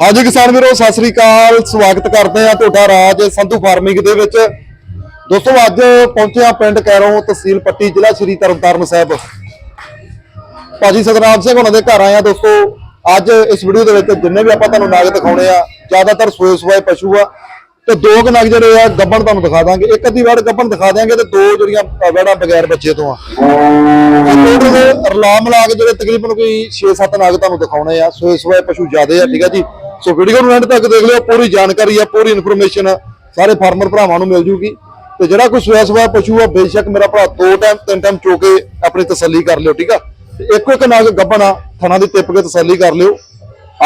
ਹਾਂਜੀ ਕਿਸਾਨ ਵੀਰੋ ਸਤਿ ਸ੍ਰੀ ਅਕਾਲ। ਸਵਾਗਤ ਕਰਦੇ ਆ ਤੁਹਾਡਾ ਰਾਜ ਸੰਧੂ ਫਾਰਮਿੰਗ ਦੇ ਵਿੱਚ। ਦੋਸਤੋ ਅੱਜ ਪਹੁੰਚੇ ਆ ਪਿੰਡ ਕੈਰੋਂ ਤਹਿਸੀਲ ਪੱਟੀ ਜ਼ਿਲ੍ਹਾ ਸ਼੍ਰੀ ਤਰਨਤਾਰਨ ਸਾਹਿਬ। ਭਾਜੀ ਸਤਨਾਮ ਸਿੰਘ ਉਹਨਾਂ ਦੇ ਘਰ ਆਏ ਆ ਦੋਸਤੋ। ਅੱਜ ਇਸ ਵੀਡੀਓ ਦੇ ਵਿੱਚ ਜਿੰਨੇ ਵੀ ਆਪਾਂ ਤੁਹਾਨੂੰ ਨਾਗ ਦਿਖਾਉਣੇ ਆ ਜ਼ਿਆਦਾਤਰ ਸੋਏ ਸਵਾਏ ਪਸ਼ੂ ਆ। ਤੇ ਦੋ ਕੁ ਨਗ ਜਿਹੜੇ ਆ ਗੱਬਣ ਤੁਹਾਨੂੰ ਦਿਖਾ ਦਾਂਗੇ। ਇੱਕ ਅੱਧੀ ਵੜ ਗੱਬਣ ਦਿਖਾ ਦਿਆਂਗੇ ਤੇ ਦੋ ਜਿਹੜੀਆਂ ਅ, ਬਗੈਰ ਬੱਚੇ ਤੋਂ ਆ। ਟੋਟਲ ਰਲਾ ਮਿਲਾ ਕੇ ਜਿਹੜੇ ਤਕਰੀਬਨ ਕੋਈ 6-7 ਨਗ ਤੁਹਾਨੂੰ ਦਿਖਾਉਣੇ ਆ। ਸੋਏ ਸਵਾਏ ਪਸ਼ੂ ਜ਼ਿਆਦੇ ਆ ਠੀਕ ਆ ਜੀ। ਸੋ ਵੀਡੀਓ ਨੂੰ ਐਂਡ ਤੱਕ ਦੇਖ ਲਿਓ, ਪੂਰੀ ਜਾਣਕਾਰੀ ਆ, ਪੂਰੀ ਇਨਫੋਰਮੇਸ਼ਨ ਸਾਰੇ ਫਾਰਮਰ ਭਰਾਵਾਂ ਨੂੰ ਮਿਲ ਜੂਗੀ। ਤੇ ਜਿਹੜਾ ਕੋਈ ਸੋਇਆ ਸੋਇਆ ਪਸ਼ੂ ਆ, ਬੇਸ਼ੱਕ ਮੇਰਾ ਭਰਾ ਦੋ ਟਾਈਮ ਤਿੰਨ ਟਾਈਮ ਚੋ ਕੇ ਆਪਣੀ ਤਸੱਲੀ ਕਰ ਲਿਓ, ਠੀਕ ਆ? ਤੇ ਇੱਕੋ ਇੱਕ ਨਗ ਗੱਬਣ ਆ, ਥਣਾ ਦੀ ਟਿੱਪ ਕੇ ਤਸੱਲੀ ਕਰ ਲਿਓ।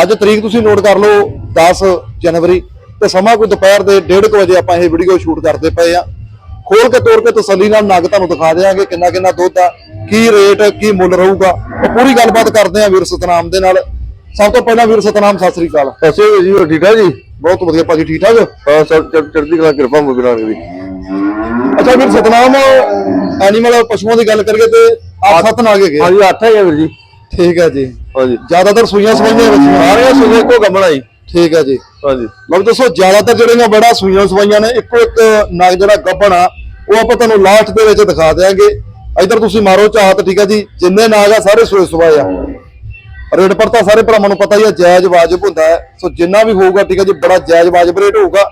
ਅੱਜ ਤਰੀਕ ਤੁਸੀਂ ਨੋਟ ਕਰ ਲਓ 10 ਜਨਵਰੀ, ਤੇ ਸਮਾਂ ਕੋਈ ਦੁਪਹਿਰ ਦੇ 1:30 ਵਜੇ ਆਪਾਂ ਇਹ ਵੀਡੀਓ ਸ਼ੂਟ ਕਰਦੇ ਪਏ ਆ। ਖੋਲ ਕੇ ਤੋੜ ਕੇ ਤਸੱਲੀ ਨਾਲ ਨਗ ਤੁਹਾਨੂੰ ਦਿਖਾ ਦੇਵਾਂਗੇ ਕਿੰਨਾ ਕਿੰਨਾ ਦੁੱਧ ਆ, ਕੀ ਰੇਟ ਕੀ ਮੁੱਲ ਰਹੂਗਾ। ਉਹ ਪੂਰੀ ਗੱਲਬਾਤ ਕਰਦੇ ਆ ਵੀਰ ਸਤਨਾਮ ਦੇ ਨਾਲ। ਸਭ ਤੋਂ ਪਹਿਲਾਂ ਵੀਰ ਸਤਨਾਮ ਸਤਿ ਸ੍ਰੀ ਅਕਾਲ। ਐਸੇ ਜੀ ਹੋਰ ਠੀਕ ਠਾਕ ਜੀ? ਬਹੁਤ ਵਧੀਆ ਭਾਜੀ ਠੀਕ ਠਾਕ? ਹਾਂ ਸਭ ਚੜ੍ਹ- ਚੜ੍ਹਦੀ ਕਲਾ ਕਿਰਪਾ ਮੁਗਲ ਨਾਨਕ ਦੀ ਅੱਛਾ ਵੀਰ ਸਤਨਾਮ ਐਨੀਮਲ ਪਸ਼ੂਆਂ ਦੀ ਗੱਲ ਕਰੀਏ ਤੇ ਅੱਠ ਸੱਤ ਹੈਗੇ। ਆ। ਹਾਂਜੀ ਅੱਠ ਹੈ ਵੀਰ ਜੀ। ਠੀਕ ਹੈ ਜੀ। ਹਾਂਜੀ। ਜ਼ਿਆਦਾਤਰ ਸੂਈਆਂ ਸਵਾਈਆਂ ਬੱਚੀਆਂ ਸਾਰੇ ਸੁਨੇ ਕੋ ਗਮਣਾ ਜੀ। ਠੀਕ ਹੈ ਜੀ। ਹਾਂਜੀ। ਵੀ ਦੱਸੋ ਜ਼ਿਆਦਾਤਰ ਜਿਹੜੀਆਂ ਬੜਾ ਸੂਈਆਂ ਸਵਾਈਆਂ ਨੇ ਇੱਕੋ ਇੱਕ ਨਗ ਜਿਹੜਾ ਗੱਭਣ ਆ ਉਹ ਆਪਾਂ ਤੁਹਾਨੂੰ ਲਾਸਟ ਦੇ ਵਿੱਚ ਦਿਖਾ ਦੇਾਂਗੇ ਇਧਰ ਤੁਸੀਂ ਮਾਰੋ ਚਾਹਤ ਠੀਕ ਹੈ ਜੀ। ਜਿੰਨੇ ਨਾਗ ਆ ਸਾਰੇ ਸੂਏ ਸਵਾਏ ਆ। ਰੇਟ ਪਰ ਤਾਂ ਸਾਰੇ ਭਰਾਵਾਂ ਨੂੰ ਪਤਾ ਹੀ ਆ ਜਾਇਜ਼ ਵਾਜਬ ਹੁੰਦਾ ਹੈ। ਸੋ ਜਿੰਨਾ ਵੀ ਹੋਊਗਾ ਠੀਕ ਹੈ ਜੀ ਬੜਾ ਜਾਇਜ਼ ਵਾਜਬ ਰੇਟ ਹੋਊਗਾ।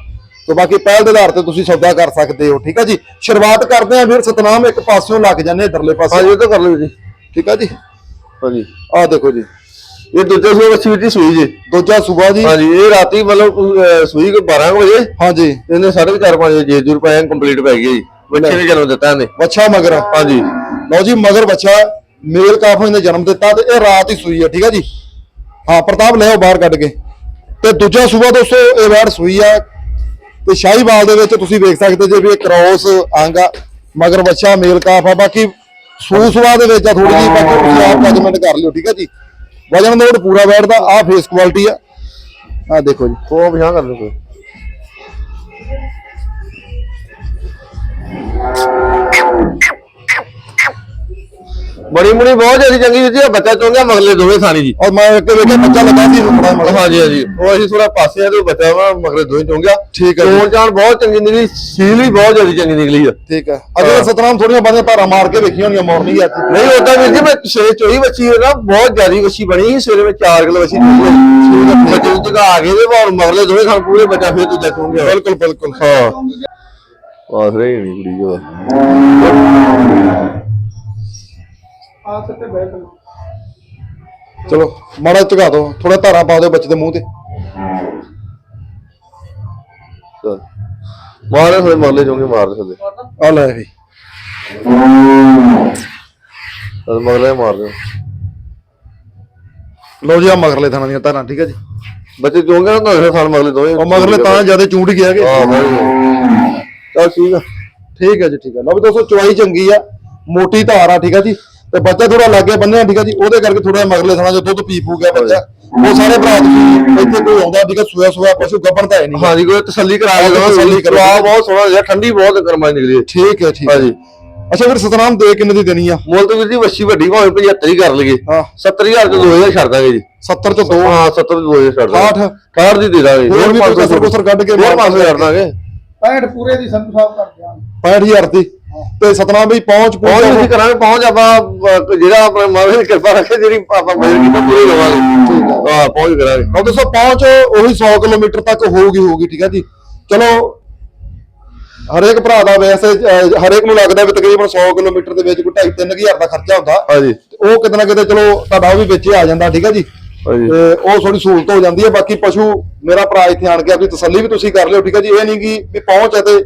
ਸੋ ਬਾਕੀ ਪਹਿਲ ਦੇ ਆਧਾਰ ਤੇ ਤੁਸੀਂ ਸੌਦਾ ਕਰ ਸਕਦੇ ਹੋ ਠੀਕ ਹੈ ਜੀ। ਸ਼ੁਰੂਆਤ ਕਰਦੇ ਆ ਵੀਰ ਸਤਨਾਮ ਇੱਕ ਪਾਸਿਓਂ ਲੱਗ ਜਾਂਦੇ ਇਧਰਲੇ ਪਾਸੇ। ਹਾਂਜੀ ਇਹ ਤਾਂ ਕਰ ਲਓ ਜੀ। ਠੀਕ ਹੈ ਜੀ। ਹਾਂਜੀ। ਆਹ ਦੇਖੋ ਜੀ। ਇਹ ਦੂਜੇ ਸੂਏ ਵਿੱਚ ਸੂਈ ਜੀ। ਦੂਜਾ ਸੂਬਾ ਜੀ। ਹਾਂਜੀ ਇਹ ਰਾਤੀ ਮਤਲਬ ਅਹ, ਸੂਈ ਕੋ 12 ਕੁ ਵਜੇ? ਹਾਂਜੀ। ਇਹਨੇ 4:30 ਵਜੇ ਜੇ ਜੂਰ ਪਾਇਆ ਕੰਪਲੀਟ ਪੈ ਗਈ ਜੀ। ਬੱਚੇ ਨੇ ਜਨਮ ਦਿੱਤਾ ਇਹਨੇ। ਬੱਚਾ ਮਗਰ। ਹਾਂਜੀ। ਲਓ ਜੀ ਮਗਰ ਬੱਚਾ। ਮੇਲ ਕਾਫ ਨੇ ਜਨਮ ਦਿੱਤਾ ਤੇ ਇਹ ਰਾਤ ਹੀ ਸੂਈ ਹੈ ਠੀਕ ਹੈ ਜੀ? ਹਾਂ ਪ੍ਰਤਾਪ ਲੈ ਆਓ ਬਾਹਰ ਕੱਢ ਕੇ। ਤੇ ਦੂਜਾ ਸੂਬਾ ਦੋਸਤੋ ਇਹ ਵੈੜ ਸੂਈ ਆ ਤੇ ਸ਼ਾਹੀਵਾਲ ਦੇ ਵਿੱਚ ਤੁਸੀਂ ਵੇਖ ਸਕਦੇ ਜੇ ਵੀ ਇਹ ਕ੍ਰੋਸ ਅੰਗ ਆ ਮਗਰ ਬੱਚਾ ਮੇਲ ਕਾਫ ਆ। ਬਾਕੀ ਸੂਸਵਾ ਦੇ ਵਿੱਚ ਆ ਥੋੜੀ ਜਿਹੀ ਬਾਕੀ ਤੁਸੀਂ ਆਪ ਜਜਮੈਂਟ ਕਰ ਲਿਓ ਠੀਕ ਹੈ ਜੀ? ਵਜਨ ਲੋਡ ਪੂਰਾ ਬੈਠਦਾ ਆ ਫੇਸ ਕੁਆਲਿਟੀ ਆ। ਆ ਦੇਖੋ ਜੀ। ਕੋ ਬਿਆਹ ਕਰ ਲਓ ਕੋਈ। ਬੜੀ ਮੁੜੀ ਬਹੁਤ ਜ਼ਿਆਦਾ ਚੰਗੀ ਜੀ ਇਹ ਬੱਚਾ ਚੋਂਦਿਆ ਮਗਲੇ ਦੋਵੇਂ ਥਾਣੀ ਜੀ। ਔਰ ਮੈਂ ਇੱਕ ਵੇਖਿਆ ਬੱਚਾ ਲੱਗਾ ਸੀ ਬੜਾ ਹਾਂਜੀ ਹਾਂਜੀ। ਉਹ ਅਸੀਂ ਥੋੜਾ ਪਾਸੇ ਆ ਤੇ ਉਹ ਬੱਚਾ ਵਾ ਮਗਰੇ ਦੋਵੇਂ ਚੋਂਗਿਆ ਠੀਕ ਹੈ ਜੀ। ਚੋਣ ਚਾਣ ਬਹੁਤ ਚੰਗੀ ਨਿਕਲੀ ਸੀਲ ਵੀ ਬਹੁਤ ਜ਼ਿਆਦਾ ਚੰਗੀ ਨਿਕਲੀ ਆ। ਠੀਕ ਹੈ ਅਜੇ ਸਤਨਾਮ ਥੋੜੀਆਂ ਬੰਦੀਆਂ ਧਾਰਾਂ ਮਾਰ ਕੇ ਵੇਖੀਆਂ ਹੋਣੀਆਂ ਮਾਰਨਿੰਗ ਅੱਜ ਨਹੀਂ ਉਦਾਂ ਵੀਰ ਜੀ ਮੈਂ ਸਵੇਰੇ ਚੋਈ ਬੱਚੀ ਹੈ ਨਾ ਬਹੁਤ ਜ਼ਿਆਦੀ ਬੱਚੀ ਬਣੀ ਸੀ ਸਵੇਰੇ ਮੈਂ 4 ਕਿਲੋ ਬੱਚੀ ਬੱਚੇ ਨੂੰ ਚਗਾ ਆ ਗਏ ਤੇ ਹੋਰ ਮਗਲੇ ਦੋਵੇਂ ਖਾਣ ਪੂਰੇ ਬੱਚਾ ਫਿਰ ਦੂਜਾ ਚੋਂਗਿਆ ਬਿਲਕੁਲ ਬਿਲਕੁਲ। ਹਾਂ। ਆਸ ਰਹੀ ਨਹੀਂ ਕੁੜੀ ਚਲੋ। ਮਾੜਾ ਝੁਕਾ ਦਿਓ ਥੋੜਾ ਧਾਰਾਂ ਪਾ ਦਿਓ ਬੱਚੇ ਦੇ ਮੂੰਹ ਤੇ। ਚੱਲ। ਮਾਰੇ ਹੋਏ ਮਗਲੇ ਚੋਂਗੇ ਮਾਰ ਦੇ ਸਕਦੇ ਆ ਲੈ ਵੀ। ਚੱਲ ਮਗਲੇ ਮਾਰ ਦਿਓ। ਲਓ ਜੀ ਆ ਮਗਰਲੇ ਥਾਣਾ ਦੀਆਂ ਧਾਰਾਂ ਠੀਕ ਹੈ ਜੀ? ਬੱਚੇ ਚੋਂਗੇ ਨਾ ਫਿਰ ਖਾਣ ਮਗਲੇ ਦੋਵੇਂ? ਉਹ ਮਗਰਲੇ ਤਾਂ ਜ਼ਿਆਦਾ ਚੂੰਡ ਗਿਆ ਕਿ? ਹਾਂ ਚੱਲ ਠੀਕ ਆ। ਠੀਕ ਹੈ ਜੀ ਠੀਕ ਹੈ। ਲਓ ਵੀ ਦੋਸਤੋ ਚੁਆਈ ਚੰਗੀ ਆ। ਮੋਟੀ ਧਾਰ ਆ ਠੀਕ ਹੈ ਜੀ? ਤੇ ਬੱਚਾ ਥੋੜਾ ਲਾਗੇ ਬੰਨਿਆ ਠੀਕ ਹੈ ਜੀ ਉਹਦੇ ਕਰਕੇ ਥੋੜਾ ਮਗਰਲੇ ਥਾਣਾ ਜੋ ਦੁੱਧ ਪੀ ਪੂ ਗਿਆ ਬੱਚਾ। ਉਹ ਸਾਰੇ ਭਰਾ ਤੁਸੀਂ ਇੱਥੇ ਕੋਈ ਆਉਂਦਾ ਠੀਕ ਹੈ ਸੂਆ ਸੂਆ ਪਸ਼ੂ ਗੱਭਣ ਤਾਂ ਹੈ ਨਹੀਂ। ਹਾਂਜੀ ਕੋਈ ਤਸੱਲੀ ਕਰਾ ਕੇ ਤਸੱਲੀ ਕਰੋ। ਕਰਵਾ ਬਹੁਤ ਸੋਹਣਾ ਜਿਹਾ ਠੰਡੀ ਬਹੁਤ ਕਰਮਾਈ ਨਿਕਲੀ ਹੈ। ਠੀਕ ਹੈ ਠੀਕ ਹੈ। ਹਾਂਜੀ। ਅੱਛਾ ਫਿਰ ਸਤਨਾਮ ਦੇ ਕਿੰਨੇ ਦੀ ਦੇਣੀ ਆ? ਮੁੱਲ ਤੇ ਵੀਰ ਜੀ ਵੱਛੀ ਵੱਡੀ ਭਾਵੇਂ 75 ਹੀ ਕਰ ਲਈਏ। ਹਾਂ। 70000 ਚ 2000 ਛੱਡ ਦਾਂਗੇ ਜੀ। 70 ਚ 2 ਹਾਂ 70 ਚ 2000 ਛੱਡ ਦਾਂਗੇ। 60 60 ਦੀ ਦੇ ਦਾਂਗੇ। ਹੋਰ ਵੀ ਕੋਈ ਕਸਰ ਕੱਢ ਕੇ ਹੋਰ 500 ਕਰ ਦਾਂਗੇ। 65 ਪੂਰੇ ਦੀ ਸੰਧੂ ਸਾਹਿਬ ਕਰ ਦਿਆਂਗੇ। 65000 ਦੀ? ਤੇ ਸਤਨਾਮ ਵੀ ਪਹੁੰਚ ਪਹੁੰਚ ਅਸੀਂ ਕਰਾਂਗੇ ਪਹੁੰਚ ਆਪਾਂ ਅਹ, ਜਿਹੜਾ ਆਪਣੇ ਮਾਵੇ ਦੀ ਕਿਰਪਾ ਰੱਖੇ ਜਿਹੜੀ ਆਪਾਂ ਮੇਰ ਕੀਤਾ ਪੂਰੀ ਲਵਾਂਗੇ ਹਾਂ ਪਹੁੰਚ ਕਰਾਂਗੇ। ਉਹ ਦੱਸੋ ਪਹੁੰਚ ਉਹੀ 100 ਕਿਲੋਮੀਟਰ ਤੱਕ ਹੋਊਗੀ ਹੋਊਗੀ ਠੀਕ ਹੈ ਜੀ। ਚਲੋ ਹਰੇਕ ਭਰਾ ਦਾ ਵੈਸੇ ਅਹ, ਹਰੇਕ ਨੂੰ ਲੱਗਦਾ ਵੀ ਤਕਰੀਬਨ 100 ਕਿਲੋਮੀਟਰ ਦੇ ਵਿੱਚ ਕੋਈ 2.5 ਹਜ਼ਾਰ ਦਾ ਖਰਚਾ ਹੁੰਦਾ। ਹਾਂਜੀ। ਤੇ ਉਹ ਕਿਤੇ ਨਾ ਕਿਤੇ ਚਲੋ ਤੁਹਾਡਾ ਉਹ ਵੀ ਵਿੱਚ ਹੀ ਆ ਜਾਂਦਾ ਠੀਕ ਹੈ ਜੀ। ਹਾਂਜੀ। ਤੇ ਉਹ ਥੋੜੀ ਸਹੂਲਤ ਹੋ ਜਾਂਦੀ ਹੈ ਬਾਕੀ ਪਸ਼ੂ ਮੇਰਾ ਭਰਾ ਇੱਥੇ ਆਣ ਕੇ ਆਪਣੀ ਤਸੱਲੀ ਵੀ ਤੁਸੀਂ ਕਰ ਲਿਓ ਠੀਕ ਹੈ ਜੀ। ਇਹ ਨਹੀਂ ਕਿ ਵੀ ਪਹੁੰਚ ਹੈ ਤੇ